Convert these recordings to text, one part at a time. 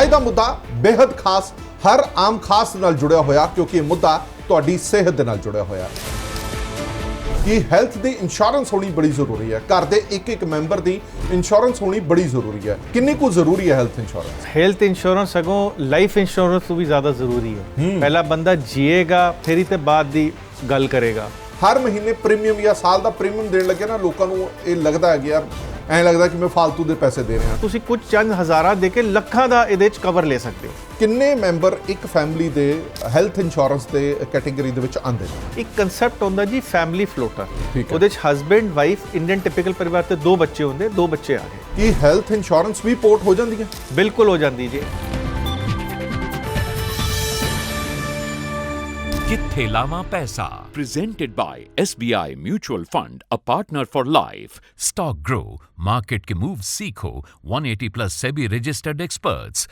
ਅੱਜ ਦਾ ਮੁੱਦਾ ਬੇहद ਖਾਸ ਹਰ ਆਮ ਖਾਸ ਨਾਲ ਜੁੜਿਆ ਹੋਇਆ ਕਿਉਂਕਿ ਇਹ ਮੁੱਦਾ ਤੁਹਾਡੀ ਸਿਹਤ ਦੇ ਨਾਲ ਜੁੜਿਆ ਹੋਇਆ। ਕਿ ਹੈਲਥ ਦੀ ਇੰਸ਼ੋਰੈਂਸ ਹੋਣੀ ਬੜੀ ਜ਼ਰੂਰੀ ਹੈ। ਘਰ ਦੇ ਇੱਕ ਇੱਕ ਮੈਂਬਰ ਦੀ ਇੰਸ਼ੋਰੈਂਸ ਹੋਣੀ ਬੜੀ ਜ਼ਰੂਰੀ ਹੈ। ਕਿੰਨੀ ਕੁ ਜ਼ਰੂਰੀ ਹੈ ਹੈਲਥ ਇੰਸ਼ੋਰੈਂਸ? ਹੈਲਥ ਇੰਸ਼ੋਰੈਂਸ ਸਗੋਂ ਲਾਈਫ ਇੰਸ਼ੋਰੈਂਸ ਤੋਂ ਵੀ ਜ਼ਿਆਦਾ ਜ਼ਰੂਰੀ ਹੈ। ਪਹਿਲਾ ਬੰਦਾ ਜੀਏਗਾ ਫਿਰ ਹੀ ਤੇ ਬਾਅਦ ਦੀ ਗੱਲ ਕਰੇਗਾ। ਹਰ ਮਹੀਨੇ ਪ੍ਰੀਮੀਅਮ ਜਾਂ ਸਾਲ ਦਾ ਪ੍ਰੀਮੀਅਮ ਦੇਣ ਲੱਗੇ ਨਾ ਲੋਕਾਂ ਨੂੰ ਇਹ ਲੱਗਦਾ ਹੈ ਕਿ ਯਾਰ ਐਂ ਲੱਗਦਾ ਕਿ ਮੈਂ ਫालतू ਦੇ ਪੈਸੇ ਦੇ ਰਿਹਾ। ਤੁਸੀਂ ਕੁਝ ਚੰਦ ਹਜ਼ਾਰਾਂ ਦੇ ਕੇ ਲੱਖਾਂ ਦਾ ਇਹਦੇ ਚ ਕਵਰ ਲੈ ਸਕਦੇ ਹੋ। ਕਿੰਨੇ ਮੈਂਬਰ ਇੱਕ ਫੈਮਿਲੀ ਦੇ ਹੈਲਥ ਇੰਸ਼ੋਰੈਂਸ ਦੇ ਕੈਟਾਗਰੀ ਦੇ ਵਿੱਚ ਆਉਂਦੇ ਨੇ? ਇੱਕ ਕਨਸੈਪਟ ਹੁੰਦਾ ਜੀ ਫੈਮਿਲੀ ਫਲੋਟਰ। ਉਹਦੇ ਚ ਹਸਬੈਂਡ ਵਾਈਫ ਇੰਡੀਅਨ ਟਿਪੀਕਲ ਪਰਿਵਾਰ ਤੇ ਦੋ ਬੱਚੇ ਹੁੰਦੇ ਦੋ ਬੱਚੇ ਆ ਗਏ। ਕੀ ਹੈਲਥ ਇੰਸ਼ੋਰੈਂਸ ਵੀ ਪੋਰਟ ਹੋ ਜਾਂਦੀ ਹੈ? ਬਿਲਕੁਲ ਹੋ ਜਾਂਦੀ ਜੀ। किथे लावा पैसा। Presented by SBI mutual fund a partner for life stock Groww market के मूव सीखो 180 प्लस सेबी रजिस्टर्ड एक्सपर्ट्स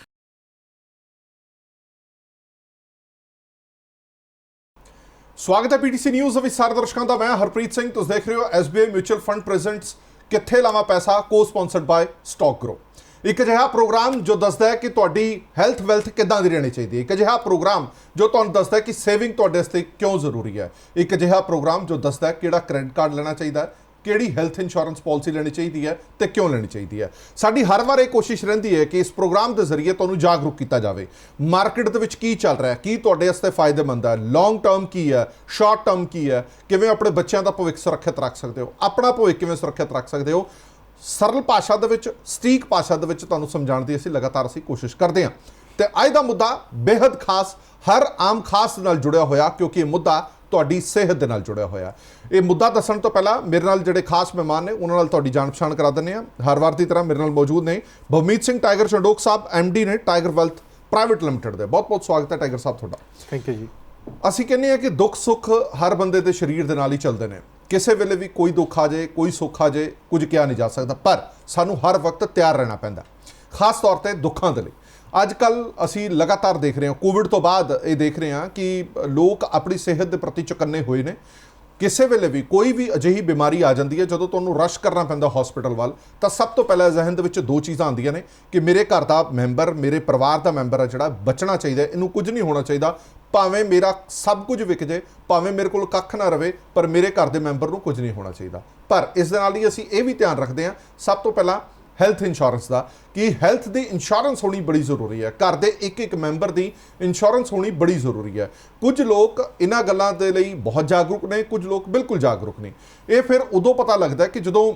स्वागत है पीटीसी न्यूज़ अभी सारे दर्शकों का मैं हरप्रीत सिंह तो तुम देख रहे हो एसबीआई म्यूचुअल फंड प्रेजेंट्स किथे लावा पैसा को स्पॉन्सर्ड बाय स्टॉक ग्रो ਇੱਕ ਅਜਿਹਾ ਪ੍ਰੋਗਰਾਮ ਜੋ ਦੱਸਦਾ ਹੈ ਕਿ ਤੁਹਾਡੀ ਹੈਲਥ ਵੈਲਥ ਕਿੱਦਾਂ ਦੀ ਰਹਿਣੀ ਚਾਹੀਦੀ ਹੈ। ਇੱਕ ਅਜਿਹਾ ਪ੍ਰੋਗਰਾਮ ਜੋ ਤੁਹਾਨੂੰ ਦੱਸਦਾ ਹੈ ਕਿ ਸੇਵਿੰਗ ਤੁਹਾਡੇ ਵਾਸਤੇ ਕਿਉਂ ਜ਼ਰੂਰੀ ਹੈ। ਇੱਕ ਅਜਿਹਾ ਪ੍ਰੋਗਰਾਮ ਜੋ ਦੱਸਦਾ ਹੈ ਕਿਹੜਾ ਕ੍ਰੈਡਿਟ ਕਾਰਡ ਲੈਣਾ ਚਾਹੀਦਾ ਹੈ, ਕਿਹੜੀ ਹੈਲਥ ਇੰਸ਼ੋਰੈਂਸ ਪਾਲਿਸੀ ਲੈਣੀ ਚਾਹੀਦੀ ਹੈ ਤੇ ਕਿਉਂ ਲੈਣੀ ਚਾਹੀਦੀ ਹੈ। ਸਾਡੀ ਹਰ ਵਾਰ ਇਹ ਕੋਸ਼ਿਸ਼ ਰਹਿੰਦੀ ਹੈ ਕਿ ਇਸ ਪ੍ਰੋਗਰਾਮ ਦੇ ਜ਼ਰੀਏ ਤੁਹਾਨੂੰ ਜਾਗਰੂਕ ਕੀਤਾ ਜਾਵੇ। ਮਾਰਕੀਟ ਦੇ ਵਿੱਚ ਕੀ ਚੱਲ ਰਿਹਾ ਹੈ, ਕੀ ਤੁਹਾਡੇ ਵਾਸਤੇ ਫਾਇਦੇਮੰਦ ਹੈ ਲੌਂਗ ਟਰਮ ਕੀ ਹੈ ਸ਼ਾਰਟ ਟਰਮ ਕੀ ਹੈ, ਕਿਵੇਂ ਆਪਣੇ ਬੱਚਿਆਂ ਦਾ ਭਵਿੱਖ ਸੁਰੱਖਿਅਤ ਰੱਖ ਸਕਦੇ ਹੋ, ਆਪਣਾ ਭਵਿੱਖ ਕਿਵੇਂ ਸੁਰੱਖਿਅਤ ਰੱਖ ਸਕਦੇ ਹੋ ਸਰਲ ਭਾਸ਼ਾ ਦੇ ਵਿੱਚ, ਸਟੀਕ ਭਾਸ਼ਾ ਦੇ ਵਿੱਚ ਤੁਹਾਨੂੰ ਸਮਝਾਉਣ ਦੀ ਅਸੀਂ ਲਗਾਤਾਰ ਅਸੀਂ ਕੋਸ਼ਿਸ਼ ਕਰਦੇ ਹਾਂ। ਤੇ ਅੱਜ ਦਾ ਮੁੱਦਾ ਬੇहद ਖਾਸ, ਹਰ ਆਮ ਖਾਸ ਨਾਲ ਜੁੜਿਆ ਹੋਇਆ, ਕਿਉਂਕਿ ਇਹ ਮੁੱਦਾ ਤੁਹਾਡੀ ਸਿਹਤ ਦੇ ਨਾਲ ਜੁੜਿਆ ਹੋਇਆ ਇਹ ਮੁੱਦਾ ਦੱਸਣ ਤੋਂ ਪਹਿਲਾਂ ਮੇਰੇ ਨਾਲ ਜਿਹੜੇ ਖਾਸ ਮਹਿਮਾਨ ਨੇ, ਉਹਨਾਂ ਨਾਲ ਤੁਹਾਡੀ ਜਾਣ ਪਛਾਣ ਕਰਾ ਦਿੰਦੇ ਆ ਹਰ ਵਾਰ ਦੀ ਤਰ੍ਹਾਂ ਮੇਰੇ ਨਾਲ ਮੌਜੂਦ ਨੇ ਭਵਮੀਤ ਸਿੰਘ, ਟਾਈਗਰ ਚੰਡੋਕ ਸਾਹਿਬ ਡੀ ਨੇ, ਟਾਈਗਰ ਵੈਲਥ ਪ੍ਰਾਈਵੇਟ ਲਿਮਟਿਡ ਦੇ। ਬਹੁਤ ਬਹੁਤ ਸਵਾਗਤ ਹੈ ਟਾਈਗਰ ਸਾਹਿਬ ਤੁਹਾਡਾ। ਥੈਂਕ ਯੂ ਜੀ। ਅਸੀਂ ਕਹਿੰਦੇ ਆ ਕਿ ਦੁੱਖ ਸੁੱਖ ਹਰ ਬੰਦੇ ਦੇ ਸਰੀਰ ਦੇ ਨਾਲ ਹੀ ਚੱਲਦੇ ਨੇ। ਕਿਸੇ ਵੇਲੇ ਵੀ ਕੋਈ ਦੁੱਖ ਆ ਜਾਏ, ਕੋਈ ਸੁੱਖ ਆ ਜਾਏ, ਕੁਝ ਕਿਹਾ ਨਹੀਂ ਜਾ ਸਕਦਾ। ਪਰ ਸਾਨੂੰ ਹਰ ਵਕਤ ਤਿਆਰ ਰਹਿਣਾ ਪੈਂਦਾ। ਖਾਸ ਤੌਰ ਤੇ ਦੁੱਖਾਂ ਦੇ ਲਈ। ਅੱਜ ਕੱਲ ਅਸੀਂ ਲਗਾਤਾਰ ਦੇਖ ਰਹੇ ਹਾਂ, ਕੋਵਿਡ ਤੋਂ ਬਾਅਦ ਇਹ ਦੇਖ ਰਹੇ ਹਾਂ ਕਿ ਲੋਕ ਆਪਣੀ ਸਿਹਤ ਦੇ ਪ੍ਰਤੀ ਚੁਕੰਨੇ ਹੋਏ ਨੇ। ਕਿਸੇ ਵੇਲੇ ਵੀ ਕੋਈ ਵੀ ਅਜਿਹੀ ਬਿਮਾਰੀ ਆ ਜਾਂਦੀ ਹੈ, ਜਦੋਂ ਤੁਹਾਨੂੰ ਰਸ਼ ਕਰਨਾ ਪੈਂਦਾ ਹਸਪੀਟਲ ਵੱਲ, ਤਾਂ ਸਭ ਤੋਂ ਪਹਿਲਾਂ ਜ਼ਿਹਨ ਦੇ ਵਿੱਚ ਦੋ ਚੀਜ਼ਾਂ ਆਉਂਦੀਆਂ ਨੇ ਕਿ ਮੇਰੇ ਘਰ ਦਾ ਮੈਂਬਰ ਮੇਰੇ ਪਰਿਵਾਰ ਦਾ ਮੈਂਬਰ ਆ ਜਿਹੜਾ ਬਚਣਾ ਚਾਹੀਦਾ ਇਹਨੂੰ ਕੁਝ ਨਹੀਂ ਹੋਣਾ ਚਾਹੀਦਾ। ਭਾਵੇਂ ਮੇਰਾ ਸਭ ਕੁਝ ਵਿਕ ਜੇ, ਭਾਵੇਂ ਮੇਰੇ ਕੋਲ ਕੱਖ ਨਾ ਰਵੇ, ਪਰ ਮੇਰੇ ਘਰ ਦੇ ਮੈਂਬਰ ਨੂੰ ਕੁਝ ਨਹੀਂ ਹੋਣਾ ਚਾਹੀਦਾ। ਪਰ ਇਸ ਦੇ ਨਾਲ ਹੀ ਅਸੀਂ ਇਹ ਵੀ ਧਿਆਨ ਰੱਖਦੇ ਹਾਂ, ਸਭ ਤੋਂ ਪਹਿਲਾਂ ਹੈਲਥ ਇੰਸ਼ੋਰੈਂਸ ਦਾ, ਕਿ ਹੈਲਥ ਦੀ ਇੰਸ਼ੋਰੈਂਸ ਹੋਣੀ ਬੜੀ ਜ਼ਰੂਰੀ ਹੈ। ਘਰ ਦੇ ਇੱਕ ਇੱਕ ਮੈਂਬਰ ਦੀ ਇੰਸ਼ੋਰੈਂਸ ਹੋਣੀ ਬੜੀ ਜ਼ਰੂਰੀ ਹੈ। ਕੁਝ ਲੋਕ ਇਹਨਾਂ ਗੱਲਾਂ ਦੇ ਲਈ ਬਹੁਤ ਜਾਗਰੂਕ ਨੇ, ਕੁਝ ਲੋਕ ਬਿਲਕੁਲ ਜਾਗਰੂਕ ਨਹੀਂ ਇਹ ਫਿਰ ਉਦੋਂ ਪਤਾ ਲੱਗਦਾ ਕਿ ਜਦੋਂ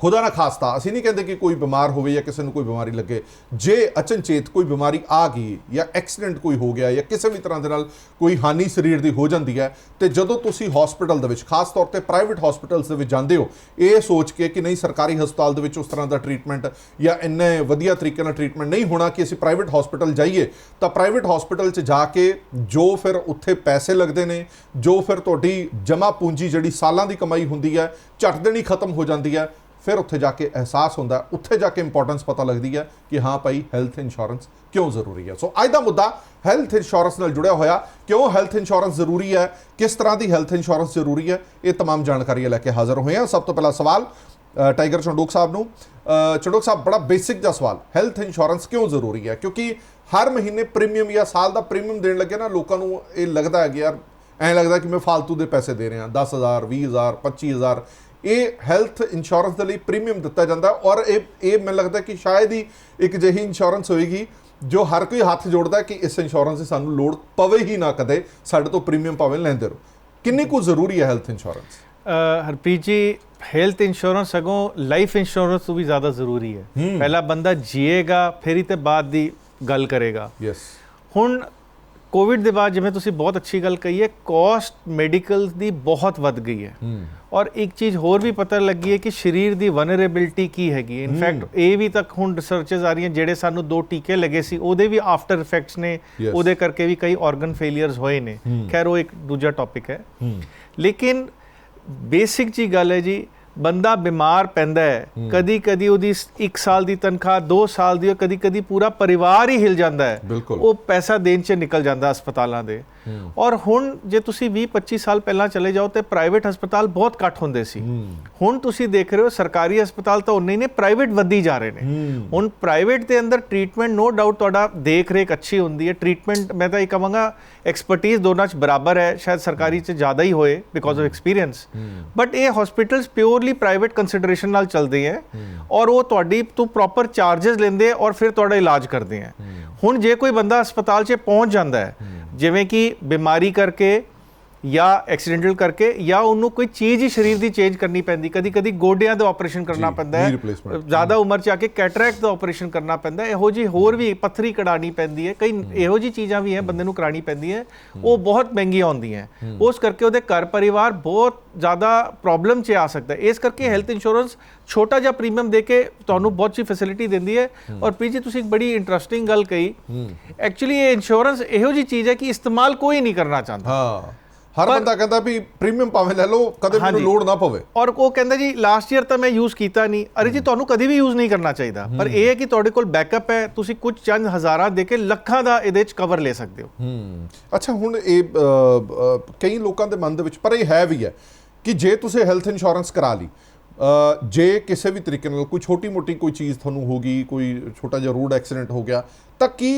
ਖੁਦਾ ਨਾ ਖਾਸਤਾ, ਅਸੀਂ ਨਹੀਂ ਕਹਿੰਦੇ ਕਿ ਕੋਈ ਬਿਮਾਰ ਹੋਵੇ ਜਾਂ ਕਿਸੇ ਨੂੰ ਕੋਈ ਬਿਮਾਰੀ ਲੱਗੇ। ਜੇ ਅਚਨਚੇਤ ਕੋਈ ਬਿਮਾਰੀ ਆ ਗਈ ਜਾਂ ਐਕਸੀਡੈਂਟ ਕੋਈ ਹੋ ਗਿਆ ਜਾਂ ਕਿਸੇ ਵੀ ਤਰ੍ਹਾਂ ਦੇ ਨਾਲ ਕੋਈ ਹਾਨੀ ਸਰੀਰ ਦੀ ਹੋ ਜਾਂਦੀ ਹੈ, ਤੇ ਜਦੋਂ ਤੁਸੀਂ ਹਸਪੀਟਲ ਦੇ ਵਿੱਚ, ਖਾਸ ਤੌਰ ਤੇ ਪ੍ਰਾਈਵੇਟ ਹਸਪੀਟਲਸ ਦੇ ਵਿੱਚ ਜਾਂਦੇ ਹੋ, ਇਹ ਸੋਚ ਕੇ ਕਿ ਨਹੀਂ ਸਰਕਾਰੀ ਹਸਪਤਾਲ ਦੇ ਵਿੱਚ ਉਸ ਤਰ੍ਹਾਂ ਦਾ ਟ੍ਰੀਟਮੈਂਟ ਜਾਂ ਇੰਨੇ ਵਧੀਆ ਤਰੀਕੇ ਨਾਲ ਟ੍ਰੀਟਮੈਂਟ ਨਹੀਂ ਹੋਣਾ ਕਿ ਅਸੀਂ ਪ੍ਰਾਈਵੇਟ ਹਸਪੀਟਲ ਜਾਈਏ, ਤਾਂ ਪ੍ਰਾਈਵੇਟ ਹਸਪੀਟਲ 'ਚ ਜਾ ਕੇ ਜੋ ਫਿਰ ਉੱਥੇ ਪੈਸੇ ਲੱਗਦੇ ਨੇ, ਜੋ ਫਿਰ ਤੁਹਾਡੀ ਜਮਾ ਪੂੰਜੀ ਜਿਹੜੀ ਸਾਲਾਂ ਦੀ ਕਮਾਈ ਹੁੰਦੀ ਹੈ, ਝਟ ਦੇਣੀ ਖਤਮ ਹੋ ਜਾਂਦੀ ਹੈ ਫਿਰ ਉੱਥੇ ਜਾ ਕੇ ਅਹਿਸਾਸ ਹੁੰਦਾ ਉੱਥੇ ਜਾ ਕੇ ਇੰਪੋਰਟੈਂਸ ਪਤਾ ਲੱਗਦੀ ਹੈ ਕਿ ਹਾਂ ਭਾਈ ਹੈਲਥ ਇੰਸ਼ੋਰੈਂਸ ਕਿਉਂ ਜ਼ਰੂਰੀ ਹੈ। ਸੋ ਅੱਜ ਦਾ ਮੁੱਦਾ ਹੈਲਥ ਇੰਸ਼ੋਰੈਂਸ ਨਾਲ ਜੁੜਿਆ ਹੋਇਆ, ਕਿਉਂ ਹੈਲਥ ਇੰਸ਼ੋਰੈਂਸ ਜ਼ਰੂਰੀ ਹੈ, ਕਿਸ ਤਰ੍ਹਾਂ ਦੀ ਹੈਲਥ ਇੰਸ਼ੋਰੈਂਸ ਜ਼ਰੂਰੀ ਹੈ, ਇਹ तमाम ਜਾਣਕਾਰੀਆਂ ਲੈ ਕੇ ਹਾਜ਼ਰ ਹੋਏ ਹਾਂ। ਸਭ ਤੋਂ ਪਹਿਲਾ ਸਵਾਲ ਟਾਈਗਰ ਚੰਡੂਕ ਸਾਹਿਬ ਨੂੰ ਚੰਡੂਕ ਸਾਹਿਬ, ਬੜਾ ਬੇਸਿਕ ਜਿਹਾ ਸਵਾਲ ਹੈਲਥ ਇੰਸ਼ੋਰੈਂਸ ਕਿਉਂ ਜ਼ਰੂਰੀ ਹੈ? ਕਿਉਂਕਿ ਹਰ ਮਹੀਨੇ ਪ੍ਰੀਮੀਅਮ ਜਾਂ ਸਾਲ ਦਾ ਪ੍ਰੀਮੀਅਮ ਦੇਣ ਲੱਗੇ ਨਾ, ਲੋਕਾਂ ਨੂੰ ਇਹ ਲੱਗਦਾ ਹੈ ਕਿ ਯਾਰ, ਐਂ ਲੱਗਦਾ ਕਿ ਮੈਂ ਫਾਲਤੂ ਦੇ ਪੈਸੇ ਦੇ ਰਿਹਾ 10000 20000 25000 ਇਹ ਹੈਲਥ ਇੰਸ਼ੋਰੈਂਸ ਦੇ ਲਈ ਪ੍ਰੀਮੀਅਮ ਦਿੱਤਾ ਜਾਂਦਾ ਔਰ ਇਹ ਇਹ ਮੈਨੂੰ ਲੱਗਦਾ ਕਿ ਸ਼ਾਇਦ ਹੀ ਇੱਕ ਜਿਹੀ ਇੰਸ਼ੋਰੈਂਸ ਹੋਏਗੀ ਜੋ ਹਰ ਕੋਈ ਹੱਥ ਜੋੜਦਾ ਕਿ ਇਸ ਇੰਸ਼ੋਰੈਂਸ ਦੀ ਸਾਨੂੰ ਲੋੜ ਪਵੇ ਹੀ ਨਾ ਕਦੇ ਸਾਡੇ ਤੋਂ ਪ੍ਰੀਮੀਅਮ ਭਾਵੇਂ ਲੈਂਦੇ ਰਹੋ। ਕਿੰਨੀ ਕੁ ਜ਼ਰੂਰੀ ਹੈ health insurance Harpreet ji health insurance ਸਗੋਂ ਲਾਈਫ ਇੰਸ਼ੋਰੈਂਸ ਤੋਂ ਵੀ ਜ਼ਿਆਦਾ ਜ਼ਰੂਰੀ ਹੈ। ਪਹਿਲਾ ਬੰਦਾ ਜੀਏਗਾ ਫਿਰ ਹੀ ਤੇ ਬਾਅਦ ਦੀ ਗੱਲ ਕਰੇਗਾ। ਯੈਸ ਹੁਣ ਕੋਵਿਡ ਦੇ ਬਾਅਦ ਜਿਵੇਂ ਤੁਸੀਂ ਬਹੁਤ ਅੱਛੀ ਗੱਲ ਕਹੀ ਹੈ ਕਾਸਟ ਮੈਡੀਕਲ ਦੀ ਬਹੁਤ ਵੱਧ ਗਈ ਹੈ। ਔਰ ਇੱਕ ਚੀਜ਼ ਹੋਰ ਵੀ ਪਤਾ ਲੱਗੀ ਹੈ ਕਿ ਸਰੀਰ ਦੀ ਵਨਰੇਬਿਲਟੀ ਕੀ ਹੈਗੀ ਇਨਫੈਕਟ ਇਹ ਵੀ ਤੱਕ ਹੁਣ ਰਿਸਰਚਸ ਆ ਰਹੀਆਂ ਜਿਹੜੇ ਸਾਨੂੰ ਦੋ ਟੀਕੇ ਲੱਗੇ ਸੀ ਉਹਦੇ ਵੀ ਆਫਟਰ ਇਫੈਕਟਸ ਨੇ. ਉਹਦੇ ਕਰਕੇ ਵੀ ਕਈ ਆਰਗਨ ਫੇਲਿਅਰਸ ਹੋਏ ਨੇ। ਖੈਰ ਉਹ ਇੱਕ ਦੂਜਾ ਟੌਪਿਕ ਹੈ। ਲੇਕਿਨ ਬੇਸਿਕ ਜੀ ਗੱਲ ਹੈ ਜੀ ਬੰਦਾ ਬਿਮਾਰ ਪੈਂਦਾ ਹੈ ਕਦੀ ਕਦੀ ਉਹਦੀ 1 ਸਾਲ ਦੀ ਤਨਖਾਹ 2 ਸਾਲ ਦੀ ਕਦੀ ਕਦੀ ਪੂਰਾ ਪਰਿਵਾਰ ਹੀ ਹਿਲ ਜਾਂਦਾ ਹੈ। ਉਹ ਪੈਸਾ ਦੇਣ 'ਚ ਨਿਕਲ ਜਾਂਦਾ ਹਸਪਤਾਲਾਂ ਦੇ। ਔਰ ਹੁਣ ਜੇ ਤੁਸੀਂ 20 25 ਸਾਲ ਪਹਿਲਾਂ ਚਲੇ ਜਾਓ ਤੇ ਪ੍ਰਾਈਵੇਟ ਹਸਪਤਾਲ ਬਹੁਤ ਘੱਟ ਹੁੰਦੇ ਸੀ। ਹੁਣ ਤੁਸੀਂ ਦੇਖ ਰਹੇ ਹੋ ਸਰਕਾਰੀ ਹਸਪਤਾਲ ਤਾਂ ਉਨੇ ਹੀ ਨੇ ਪ੍ਰਾਈਵੇਟ ਵੱਧੀ ਜਾ ਰਹੇ ਨੇ। ਹੁਣ ਪ੍ਰਾਈਵੇਟ ਦੇ ਅੰਦਰ ਟ੍ਰੀਟਮੈਂਟ ਨੋ ਡਾਊਟ ਤੁਹਾਡਾ ਦੇਖ ਰੇਖ ਅੱਛੀ ਹੁੰਦੀ ਹੈ। ਟ੍ਰੀਟਮੈਂਟ ਮੈਂ ਤਾਂ ਇਹ ਕਹਾਂਗਾ ਐਕਸਪਰਟਿਜ਼ ਦੋਨਾਂ 'ਚ ਬਰਾਬਰ ਹੈ। ਸ਼ਾਇਦ ਸਰਕਾਰੀ 'ਚ ਜ਼ਿਆਦਾ ਹੀ ਹੋਏ ਬਿਕੋਜ਼ ਆਫ ਐਕਸਪੀਰੀਅੰਸ ਬਟ ਇਹ ਹਸਪੀਟਲਸ ਪਿਓਰਲੀ ਪ੍ਰਾਈਵੇਟ ਕੰਸੀਡਰੇਸ਼ਨ ਨਾਲ ਚੱਲਦੇ ਹੈ ਔਰ ਉਹ ਤੁਹਾਡੀ ਤੋਂ ਪ੍ਰੋਪਰ ਚਾਰजेस ਲੈਂਦੇ ਔਰ ਫਿਰ ਤੁਹਾਡਾ ਇਲਾਜ ਕਰਦੇ ਹੈ। ਹੁਣ ਜੇ ਕੋਈ ਬੰਦਾ ਹਸਪਤਾਲ 'ਚ ਪਹੁੰਚ ਜਾਂਦਾ ਹੈ। ਜਿਵੇਂ ਕਿ ਬਿਮਾਰੀ ਕਰਕੇ ਜਾਂ ਐਕਸੀਡੈਂਟਲ ਕਰਕੇ ਜਾਂ ਉਹਨੂੰ ਕੋਈ ਚੀਜ਼ ਹੀ ਸਰੀਰ ਦੀ ਚੇਂਜ ਕਰਨੀ ਪੈਂਦੀ। ਕਦੀ ਕਦੀ ਗੋਡਿਆਂ ਦਾ ਆਪਰੇਸ਼ਨ ਕਰਨਾ ਪੈਂਦਾ ਹੈ। ਜ਼ਿਆਦਾ ਉਮਰ 'ਚ ਆ ਕੇ ਕੈਟਰੈਕਟ ਦਾ ਆਪਰੇਸ਼ਨ ਕਰਨਾ ਪੈਂਦਾ ਇਹੋ ਜੀ ਹੋਰ ਵੀ ਪੱਥਰੀ ਕਢਾਣੀ ਪੈਂਦੀ ਹੈ। ਕਈ ਇਹੋ ਜੀ ਚੀਜ਼ਾਂ ਵੀ ਹੈ ਬੰਦੇ ਨੂੰ ਕਰਾਣੀ ਪੈਂਦੀ ਹੈ। ਉਹ ਬਹੁਤ ਮਹਿੰਗੀਆਂ ਹੁੰਦੀਆਂ ਉਸ ਕਰਕੇ ਉਹਦੇ ਘਰ ਪਰਿਵਾਰ ਬਹੁਤ ਜ਼ਿਆਦਾ ਪ੍ਰੋਬਲਮ 'ਚ ਆ ਸਕਦਾ ਇਸ ਕਰਕੇ ਹੈਲਥ ਇੰਸ਼ੋਰੈਂਸ ਛੋਟਾ ਜਿਹਾ ਪ੍ਰੀਮੀਅਮ ਦੇ ਕੇ ਤੁਹਾਨੂੰ ਬਹੁਤ ਚੀ ਫੈਸਿਲਿਟੀ ਦਿੰਦੀ ਹੈ। ਔਰ ਪੀਜੀ ਤੁਸੀਂ ਇੱਕ ਬੜੀ ਇੰਟਰਸਟਿੰਗ ਗੱਲ ਕਹੀ। ਐਕਚੁਅਲੀ ਇਹ ਇੰਸ਼ੋਰੈਂਸ ਇਹੋ ਜੀ ਚੀਜ਼ ਹੈ ਕਿ ਇਸਤੇਮਾਲ ਕੋਈ ਨਹੀਂ ਕਰਨਾ ਚਾਹੁੰਦਾ। ਹਾਂ। ਹਰ ਬੰਦਾ ਕਹਿੰਦਾ ਵੀ ਪ੍ਰੀਮੀਅਮ ਭਾਵੇਂ ਲੈ ਲਓ ਕਦੇ ਮੈਨੂੰ। ਲੋੜ ਨਾ ਪਵੇ। ਔਰ ਉਹ ਕਹਿੰਦਾ ਜੀ ਲਾਸਟ ਈਅਰ ਤਾਂ ਮੈਂ ਯੂਜ਼ ਕੀਤਾ ਨਹੀਂ। ਅਰੇ ਜੀ ਤੁਹਾਨੂੰ ਕਦੀ ਵੀ ਯੂਜ਼ ਨਹੀਂ ਕਰਨਾ ਚਾਹੀਦਾ। ਪਰ ਇਹ ਹੈ ਕਿ ਤੁਹਾਡੇ ਕੋਲ ਬੈਕਅਪ ਹੈ ਤੁਸੀਂ ਕੁਝ ਚੰਦ ਹਜ਼ਾਰਾਂ ਦੇ ਕੇ ਲੱਖਾਂ ਦਾ ਇਹਦੇ ਚ ਕਵਰ ਲੈ ਸਕਦੇ ਹੋ। ਹੂੰ। ਅੱਛਾ ਹੁਣ ਇਹ ਕਈ ਲੋਕਾਂ ਦੇ ਮਨ ਦੇ ਵਿੱਚ ਪਰ ਇਹ ਹੈ ਵੀ ਹੈ ਕਿ ਜੇ ਤੁਸੀਂ ਹੈਲਥ ਇੰਸ਼ੋਰੈਂਸ ਕਰਾ ਲਈ ਜੇ ਕਿਸੇ ਵੀ ਤਰੀਕੇ ਨਾਲ ਕੋਈ ਛੋਟੀ ਮੋਟੀ ਕੋਈ ਚੀਜ਼ ਤੁਹਾਨੂੰ ਹੋ ਗਈ ਕੋਈ ਛੋਟਾ ਜਿਹਾ ਰੋਡ ਐਕਸੀਡੈਂਟ ਹੋ ਗਿਆ ਤਾਂ ਕੀ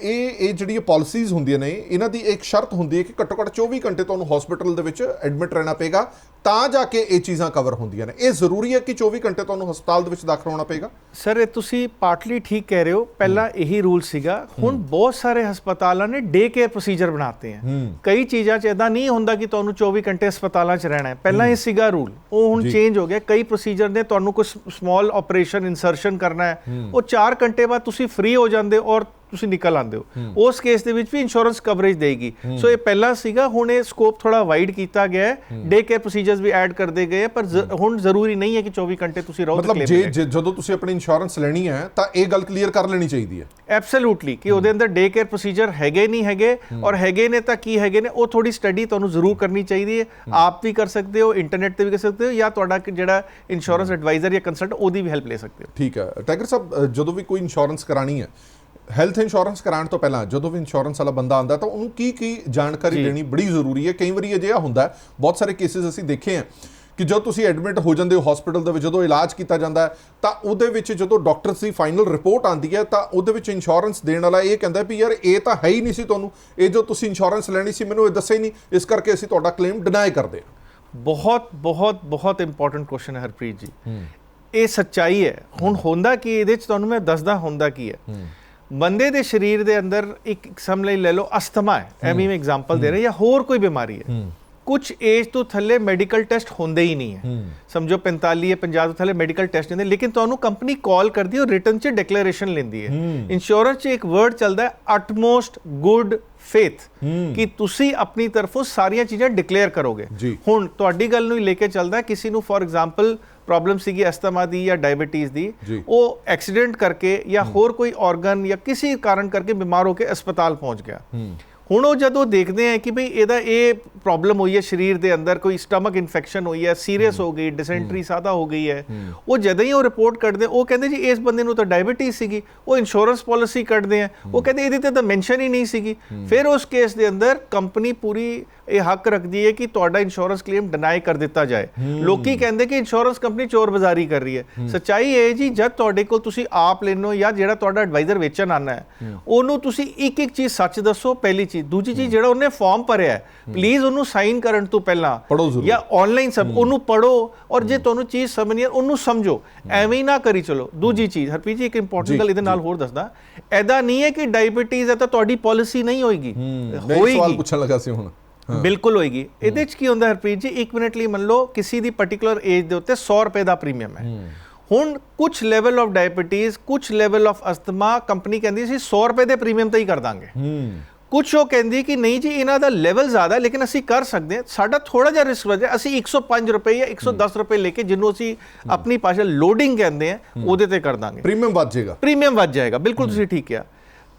ਇਹ ਇਹ ਜਿਹੜੀਆਂ ਪਾਲਿਸੀਜ਼ ਹੁੰਦੀਆਂ ਨੇ ਇਹਨਾਂ ਦੀ ਇੱਕ ਸ਼ਰਤ ਹੁੰਦੀ ਹੈ ਕਿ ਘੱਟੋ ਘੱਟ 24 ਘੰਟੇ ਤੁਹਾਨੂੰ ਹਸਪੀਟਲ ਦੇ ਵਿੱਚ ਐਡਮਿਟ ਰਹਿਣਾ ਪਏਗਾ ਤਾਂ ਜਾ ਕੇ ਇਹ ਚੀਜ਼ਾਂ ਕਵਰ ਹੁੰਦੀਆਂ ਨੇ। ਇਹ ਜ਼ਰੂਰੀ ਹੈ ਕਿ 24 ਘੰਟੇ ਤੁਹਾਨੂੰ ਹਸਪਤਾਲ ਦੇ ਵਿੱਚ ਦਾਖਲ ਹੋਣਾ ਪਏਗਾ? ਸਰ ਇਹ ਤੁਸੀਂ ਪਾਰਟਲੀ ਠੀਕ ਕਹਿ ਰਹੇ ਹੋ ਪਹਿਲਾਂ ਇਹੀ ਰੂਲ ਸੀਗਾ ਹੁਣ ਬਹੁਤ ਸਾਰੇ ਹਸਪਤਾਲਾਂ ਨੇ ਡੇ ਕੇਅਰ ਪ੍ਰੋਸੀਜਰ ਬਣਾਤੇ ਹੈ। ਕਈ ਚੀਜ਼ਾਂ 'ਚ ਇਦਾਂ ਨਹੀਂ ਹੁੰਦਾ ਕਿ ਤੁਹਾਨੂੰ 24 ਘੰਟੇ ਹਸਪਤਾਲਾਂ 'ਚ ਰਹਿਣਾ ਹੈ। ਪਹਿਲਾਂ ਇਹ ਸੀਗਾ ਰੂਲ ਉਹ ਹੁਣ ਚੇਂਜ ਹੋ ਗਿਆ। ਕਈ ਪ੍ਰੋਸੀਜਰ ਨੇ ਤੁਹਾਨੂੰ ਕੁਝ ਸਮਾਲ ਆਪਰੇਸ਼ਨ ਇਨਸਰਸ਼ਨ ਕਰਨਾ ਹੈ। ਉਹ 4 ਘੰਟੇ ਬਾਅਦ ਤੁਸੀਂ ਫ੍ਰੀ ਹੋ ਜਾਂਦੇ ਔਰ ਤੁਸੀਂ ਨਿਕਲ ਆਉਂਦੇ ਹੋ। ਉਸ ਕੇਸ ਦੇ ਵਿੱਚ ਵੀ ਇੰਸ਼ੋਰੈਂਸ ਕਵਰੇਜ ਦੇਗੀ। ਸੋ ਇਹ ਪਹਿਲਾਂ ਸੀਗਾ ਹੁਣ ਇਹ ਸਕੋਪ ਥੋੜਾ ਵਾਈਡ ਕੀਤਾ ਗਿਆ ਹੈ। ਡੇ ਕੇਅਰ ਪ੍ਰੋਸੀਜਰਸ ਵੀ ਐਡ ਕਰਦੇ ਗਏ ਪਰ ਹੁਣ ਜ਼ਰੂਰੀ ਨਹੀਂ ਹੈ ਕਿ 24 ਘੰਟੇ ਤੁਸੀਂ ਰਹੋ ਮਤਲਬ ਜੇ ਜਦੋਂ ਤੁਸੀਂ ਆਪਣੀ ਇੰਸ਼ੋਰੈਂਸ ਲੈਣੀ ਹੈ ਤਾਂ ਇਹ ਗੱਲ ਕਲੀਅਰ ਕਰ ਲੈਣੀ ਚਾਹੀਦੀ ਹੈ। ਐਬਸੋਲੂਟਲੀ ਕਿ ਉਹਦੇ ਅੰਦਰ ਡੇ ਕੇਅਰ ਪ੍ਰੋਸੀਜਰ ਹੈਗੇ ਨਹੀਂ ਹੈਗੇ ਔਰ ਹੈਗੇ ਨੇ ਤਾਂ ਕੀ ਹੈਗੇ ਨੇ ਉਹ ਥੋੜੀ ਸਟੱਡੀ ਤੁਹਾਨੂੰ ਜ਼ਰੂਰ ਕਰਨੀ ਚਾਹੀਦੀ ਹੈ। ਆਪ ਵੀ ਕਰ ਸਕਦੇ ਹੋ ਇੰਟਰਨੈਟ ਤੇ ਵੀ ਕਰ ਸਕਦੇ ਹੋ ਜਾਂ ਤੁਹਾਡਾ ਜਿਹੜਾ ਇੰਸ਼ੋਰੈਂਸ ਐਡਵਾਈਜ਼ਰ ਜਾਂ ਕੰਸਲਟ ਉਹਦੀ ਵੀ ਹੈਲਪ ਲੈ ਸਕਦੇ ਹੋ। ਠੀਕ ਹੈ। ਟਾਈਗਰ ਸਾਹਿਬ ਜਦੋਂ ਵੀ ਕੋਈ ਇੰਸ਼ੋਰੈਂਸ ਕਰਾਣੀ ਹੈ ਹੈਲਥ ਇੰਸ਼ੋਰੈਂਸ ਕਰਾਉਣ ਤੋਂ ਪਹਿਲਾਂ ਜਦੋਂ ਵੀ ਇੰਸ਼ੋਰੈਂਸ ਵਾਲਾ ਬੰਦਾ ਆਂਦਾ ਤਾਂ ਉਹਨੂੰ ਕੀ ਕੀ ਜਾਣਕਾਰੀ ਦੇਣੀ ਬੜੀ ਜ਼ਰੂਰੀ ਹੈ। ਕਈ ਵਾਰੀ ਅਜਿਹਾ ਹੁੰਦਾ ਬਹੁਤ ਸਾਰੇ ਕੇਸਿਸ ਅਸੀਂ ਦੇਖੇ ਆ ਕਿ ਜਦੋਂ ਤੁਸੀਂ ਐਡਮਿਟ ਹੋ ਜਾਂਦੇ ਹੋ ਹਸਪੀਟਲ ਦੇ ਵਿੱਚ ਜਦੋਂ ਇਲਾਜ ਕੀਤਾ ਜਾਂਦਾ ਤਾਂ ਉਹਦੇ ਵਿੱਚ ਜਦੋਂ ਡਾਕਟਰਸ ਦੀ ਫਾਈਨਲ ਰਿਪੋਰਟ ਆਂਦੀ ਹੈ ਤਾਂ ਉਹਦੇ ਵਿੱਚ ਇੰਸ਼ੋਰੈਂਸ ਦੇਣ ਵਾਲਾ ਇਹ ਕਹਿੰਦਾ ਵੀ ਯਾਰ ਇਹ ਤਾਂ ਹੈ ਹੀ ਨਹੀਂ ਸੀ ਤੁਹਾਨੂੰ। ਇਹ ਜੋ ਤੁਸੀਂ ਇੰਸ਼ੋਰੈਂਸ ਲੈਣੀ ਸੀ ਮੈਨੂੰ ਇਹ ਦੱਸਿਆ ਹੀ ਨਹੀਂ। ਇਸ ਕਰਕੇ ਅਸੀਂ ਤੁਹਾਡਾ ਕਲੇਮ ਡਿਨਾਈ ਕਰਦੇ ਹਾਂ। ਬਹੁਤ ਬਹੁਤ ਬਹੁਤ ਇੰਪੋਰਟੈਂਟ ਕੁਐਸਚਨ ਹੈ ਹਰਪ੍ਰੀਤ ਜੀ। ਇਹ ਸੱਚਾਈ ਹੈ। ਹੁਣ ਹੁੰਦਾ ਕਿ ਇਹਦੇ ਚ ਤੁਹਾਨੂੰ ਮੈਂ ਦੱਸਦਾ ਹੁੰਦਾ ਕੀ ਹੈ। ਬੰਦੇ ਦੇ ਸਰੀਰ ਦੇ ਅੰਦਰ ਇੱਕ ਕਿਸਮ ਲਈ ਲੈ ਲਓ ਅਸਥਮਾ ਹੈ। ਐਵੇਂ ਮੈਂ ਐਗਜ਼ਾਮਪਲ ਦੇ ਰਿਹਾ ਜਾਂ ਹੋਰ ਕੋਈ ਬਿਮਾਰੀ ਹੈ। ਕੁਝ ਏਜ ਤੋਂ ਥੱਲੇ ਮੈਡੀਕਲ ਟੈਸਟ ਹੁੰਦੇ ਹੀ ਨਹੀਂ ਹੈ। ਸਮਝੋ 45 ਜਾਂ 50 ਤੋਂ ਥੱਲੇ ਮੈਡੀਕਲ ਟੈਸਟ ਹੁੰਦੇ ਲੇਕਿਨ ਤੁਹਾਨੂੰ ਕੰਪਨੀ ਕਾਲ ਕਰਦੀ ਹੈ ਔਰ ਰਿਟਰਨ 'ਚ ਡਿਕਲੇਰੇਸ਼ਨ ਲੈਂਦੀ ਹੈ। ਇੰਸ਼ੋਰੈਂਸ 'ਚ ਇੱਕ ਵਰਡ ਚੱਲਦਾ ਹੈ ਅਟਮੋਸਟ ਗੁੱਡ ਫੇਥ ਕਿ ਤੁਸੀਂ ਆਪਣੀ ਤਰਫੋਂ ਸਾਰੀਆਂ ਚੀਜ਼ਾਂ ਡਿਕਲੇਅਰ ਕਰੋਗੇ। ਹੁਣ ਤੁਹਾਡੀ ਗੱਲ ਨੂੰ ਹੀ ਲੈ ਕੇ ਚੱਲਦਾ ਹੈ, ਕਿਸੇ ਨੂੰ ਫੋਰ ਐਗਜ਼ਾਮਪਲ ਪ੍ਰੋਬਲਮ ਸੀਗੀ ਅਸਥਮਾ ਦੀ ਜਾਂ ਡਾਇਬੀਟੀਜ਼ ਦੀ। ਉਹ ਐਕਸੀਡੈਂਟ ਕਰਕੇ ਜਾਂ ਹੋਰ ਕੋਈ ਆਰਗਨ ਜਾਂ ਕਿਸੇ ਕਾਰਨ ਕਰਕੇ ਬਿਮਾਰ ਹੋ ਕੇ ਹਸਪਤਾਲ ਪਹੁੰਚ ਗਿਆ। ਹੁਣ ਉਹ ਜਦੋਂ ਦੇਖਦੇ ਆ ਕਿ ਭਈ ਇਹਦਾ ਇਹ ਪ੍ਰੋਬਲਮ ਹੋਈ ਹੈ ਸਰੀਰ ਦੇ ਅੰਦਰ ਕੋਈ ਸਟਮਕ ਇਨਫੈਕਸ਼ਨ ਹੋਈ ਹੈ ਸੀਰੀਅਸ ਹੋ ਗਈ ਡਿਸੈਂਟਰੀ ਸਾਦਾ ਹੋ ਗਈ ਹੈ ਉਹ ਜਦੋਂ ਹੀ ਉਹ ਰਿਪੋਰਟ ਕੱਢਦੇ ਉਹ ਕਹਿੰਦੇ ਜੀ ਇਸ ਬੰਦੇ ਨੂੰ ਤਾਂ ਡਾਇਬੀਟੀਜ਼ ਸੀਗੀ ਉਹ ਇੰਸ਼ੋਰੈਂਸ ਪਾਲਿਸੀ ਕੱਢਦੇ ਆ। ਉਹ ਕਹਿੰਦੇ ਇਹਦੀ ਤੇ ਤਾਂ ਮੈਂਸ਼ਨ ਹੀ ਨਹੀਂ ਸੀਗੀ। ਫਿਰ ਉਸ ਕੇਸ ਦੇ ਅੰਦਰ ਕੰਪਨੀ ਪੂਰੀ ਇਹ ਹੱਕ ਰੱਖਦੀ ਹੈ ਕਿ ਤੁਹਾਡਾ ਇੰਸ਼ੋਰੈਂਸ ਕਲੇਮ ਡਿਨਾਈ ਕਰ ਦਿੱਤਾ ਜਾਏ। ਲੋਕੀ ਕਹਿੰਦੇ ਕਿ ਇੰਸ਼ੋਰੈਂਸ ਕੰਪਨੀ ਚੋਰ ਬਾਜ਼ਾਰੀ ਕਰ ਰਹੀ ਹੈ। ਸੱਚਾਈ ਇਹ ਜੀ ਜਦ ਤੁਹਾਡੇ ਕੋਲ ਤੁਸੀਂ ਆਪ ਲੈਣੋ ਜਾਂ ਜਿਹੜਾ ਤੁਹਾਡਾ ਐਡਵਾਈਜ਼ਰ ਵੇਚਣ ਆਣਾ ਹੈ ਉਹਨੂੰ ਤੁਸੀਂ ਇੱਕ ਇੱਕ ਚੀਜ਼ ਸੱਚ ਦੱਸੋ ਪਹਿਲੀ ਚੀਜ਼ ਦੂਜੀ ਚੀਜ਼ ਜਿਹੜਾ ਉਹਨੇ ਫਾਰਮ ਭਰਿਆ ਪਲੀਜ਼ ਉਹਨੂੰ ਸਾਈਨ ਕਰਨ ਤੋਂ ਪਹਿਲਾਂ। ਜਾਂ ਆਨਲਾਈਨ ਸਭ ਉਹਨੂੰ ਪੜੋ ਔਰ ਜੇ ਤੁਹਾਨੂੰ ਚੀਜ਼ ਸਮਝਣੀ ਹੈ ਉਹਨੂੰ ਸਮਝੋ। ਐਵੇਂ ਹੀ ਨਾ ਕਰੀ ਚਲੋ। ਦੂਜੀ ਚੀਜ਼ ਹਰਪ੍ਰੀਤ ਜੀ ਇੱਕ ਇੰਪੋਰਟੈਂਟ ਗੱਲ ਇਹਦੇ ਨਾਲ ਹੋਰ ਦੱਸਦਾ। ਐਦਾ ਨਹੀਂ ਹੈ ਕਿ ਡਾਇਬੀਟੀਜ਼ ਹੈ ਤਾਂ ਤੁਹਾਡੀ ਪਾਲਿਸੀ ਨਹੀਂ ਹੋਏਗੀ। ਇੱਕ ਸਵਾਲ ਪੁੱਛਣ ਲੱਗਾ ਸੀ ਹੁਣ। ਬਿਲਕੁਲ ਹੋਏਗੀ। ਇਹਦੇ ਚ ਕੀ ਹੁੰਦਾ ਹਰਪ੍ਰੀਤ ਜੀ? 1 ਮਿੰਟ ਲਈ ਮੰਨ ਲਓ ਕਿਸੇ ਦੀ ਪਾਰਟਿਕੂਲਰ ਏਜ ਦੇ ਉੱਤੇ 100 ਰੁਪਏ ਦਾ ਪ੍ਰੀਮੀਅਮ ਹੈ। ਹੁਣ ਕੁਝ ਲੈਵਲ ਆਫ ਡਾਇਬੀਟੀਜ਼ ਕੁਝ ਲੈਵਲ ਆਫ ਅਸਥਮਾ ਕੰਪਨੀ ਕਹਿੰਦੀ ਸੀ 100 ਰੁਪਏ ਦੇ ਪ੍ਰੀਮੀਅਮ ਤੇ ਹੀ ਕਰ ਦਾਂਗੇ। ਕੁਝ ਉਹ ਕਹਿੰਦੀ ਕਿ ਨਹੀਂ ਜੀ ਇਹਨਾਂ ਦਾ ਲੈਵਲ ਜ਼ਿਆਦਾ ਹੈ, ਲੇਕਿਨ ਅਸੀਂ ਕਰ ਸਕਦੇ ਹਾਂ। ਸਾਡਾ ਥੋੜਾ ਜਿਹਾ ਰਿਸਕ ਵਜੇ ਅਸੀਂ 105 ਰੁਪਏ ਜਾਂ 110 ਰੁਪਏ ਲੈ ਕੇ ਜਿਹਨੂੰ ਅਸੀਂ ਆਪਣੀ ਭਾਸ਼ਾ ਲੋਡਿੰਗ ਕਹਿੰਦੇ ਆ ਉਹਦੇ ਤੇ ਕਰ ਦਾਂਗੇ। ਪ੍ਰੀਮੀਅਮ ਵੱਧ ਜਾਏਗਾ। ਪ੍ਰੀਮੀਅਮ ਵੱਧ ਜਾਏਗਾ। ਬਿਲਕੁਲ ਤੁਸੀਂ ਠੀਕ ਕਿਹਾ।